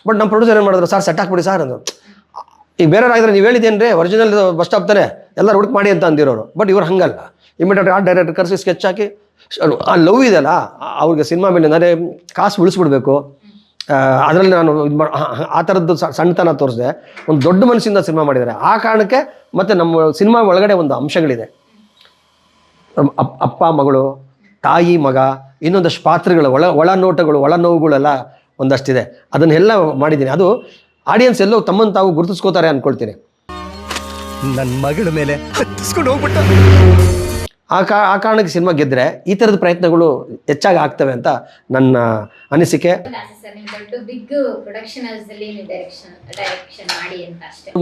ಬಟ್ ನಮ್ಮ ಪ್ರೊಡ್ಯೂಸರ್ ಏನು ಮಾಡಿದ್ರು, ಸರ್ ಸೆಟ್ ಹಾಕ್ಬಿಡಿ, ಸರ್, ಅಂದರು. ಈಗ ಬೇರೆ ಆಗಿದ್ರೆ ನೀವು ಹೇಳಿದ್ದೇನೆ ಒರಿಜಿನಲ್ ಬಸ್ ಸ್ಟಾಪ್ ತಾನೆ? ಎಲ್ಲರೂ ಹುಡುಕ್ ಮಾಡಿ ಅಂತ ಅಂದಿರೋರು. ಬಟ್ ಇವ್ರು ಹಂಗಲ್ಲ. ಇಮಿಡಿಯೇಟ್ ಆ ಡೈರೆಕ್ಟರ್ ಕರೆಸಿ ಸ್ಕೆಚ್ ಹಾಕಿ ಆ ಲವ್ ಇದೆಯಲ್ಲ ಅವ್ರಿಗೆ ಸಿನಿಮಾ ಮೇಲೆ ಅಂದರೆ ಕಾಸು ಉಳಿಸ್ಬಿಡ್ಬೇಕು. ಅದರಲ್ಲಿ ನಾನು ಆ- ಥರದ್ದು ಸಣ್ಣತನ ತೋರಿಸಿದೆ. ಒಂದು ದೊಡ್ಡ ಮನಸ್ಸಿಂದ ಸಿನಿಮಾ ಮಾಡಿದ್ದಾರೆ. ಆ ಕಾರಣಕ್ಕೆ ಮತ್ತು ನಮ್ಮ ಸಿನಿಮಾ ಒಳಗಡೆ ಒಂದು ಅಂಶಗಳಿದೆ. ಅಪ್ಪ, ಮಗಳು, ತಾಯಿ, ಮಗ, ಇನ್ನೊಂದಷ್ಟು ಪಾತ್ರಗಳು, ಒಳ ಒಳ ನೋಟಗಳು ಒಳ ನೋವುಗಳೆಲ್ಲ ಒಂದಷ್ಟಿದೆ. ಅದನ್ನೆಲ್ಲ ಮಾಡಿದ್ದೀನಿ. ಅದು ಆಡಿಯನ್ಸ್ ಎಲ್ಲೋ ತಮ್ಮನ್ನು ತಾವು ಗುರುತಿಸ್ಕೋತಾರೆ ಅನ್ಕೊಳ್ತೀನಿ. ನನ್ನ ಮಗಳ ಮೇಲೆ ಹತ್ತಿಸ್ಕೊಂಡು ಹೋಗ್ಬಿಟ್ಟ. ಆ ಕಾ ಆ ಕಾರಣಕ್ಕೆ ಸಿನಿಮಾ ಗೆದ್ದರೆ ಈ ಥರದ ಪ್ರಯತ್ನಗಳು ಹೆಚ್ಚಾಗಿ ಆಗ್ತವೆ ಅಂತ ನನ್ನ ಅನಿಸಿಕೆ.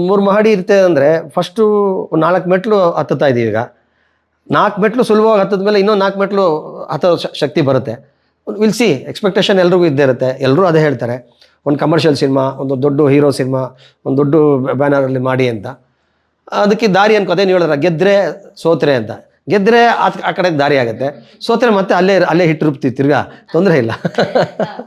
ಮೂರು ಮಹಡಿ ಇರುತ್ತೆ ಅಂದರೆ ಫಸ್ಟು ನಾಲ್ಕು ಮೆಟ್ಲು ಹತ್ತುತ್ತಾ ಇದ್ದೀವಿ ಈಗ. ನಾಲ್ಕು ಮೆಟ್ಲು ಸುಲಭವಾಗಿ ಹತ್ತದ ಮೇಲೆ ಇನ್ನೂ ನಾಲ್ಕು ಮೆಟ್ಲು ಹತ್ತೋ ಶಕ್ತಿ ಬರುತ್ತೆ. ವಿಲ್ ಸಿ ಎಕ್ಸ್ಪೆಕ್ಟೇಷನ್ ಎಲ್ರಿಗೂ ಇದ್ದೇ ಇರುತ್ತೆ. ಎಲ್ಲರೂ ಅದೇ ಹೇಳ್ತಾರೆ. ಒಂದು ಕಮರ್ಷಿಯಲ್ ಸಿನಿಮಾ ಒಂದು ದೊಡ್ಡ ಹೀರೋ ಸಿನಿಮಾ ಒಂದು ದೊಡ್ಡ ಬ್ಯಾನರಲ್ಲಿ ಮಾಡಿ ಅಂತ. ಅದಕ್ಕೆ ದಾರಿ ಅನ್ಕೋತೆ ನೀವು ಹೇಳಿದ್ರೆ? ಗೆದ್ದರೆ ಸೋತ್ರೆ ಅಂತ. ಗೆದ್ದರೆ ಆ ಆ ದಾರಿ ಆಗುತ್ತೆ. ಸೋತ್ರೆ ಮತ್ತೆ ಅಲ್ಲೇ ಅಲ್ಲೇ ಹಿಟ್ಟು ರುಬ್ತೀವಿ, ತಿರ್ಗಾ. ತೊಂದರೆ ಇಲ್ಲ.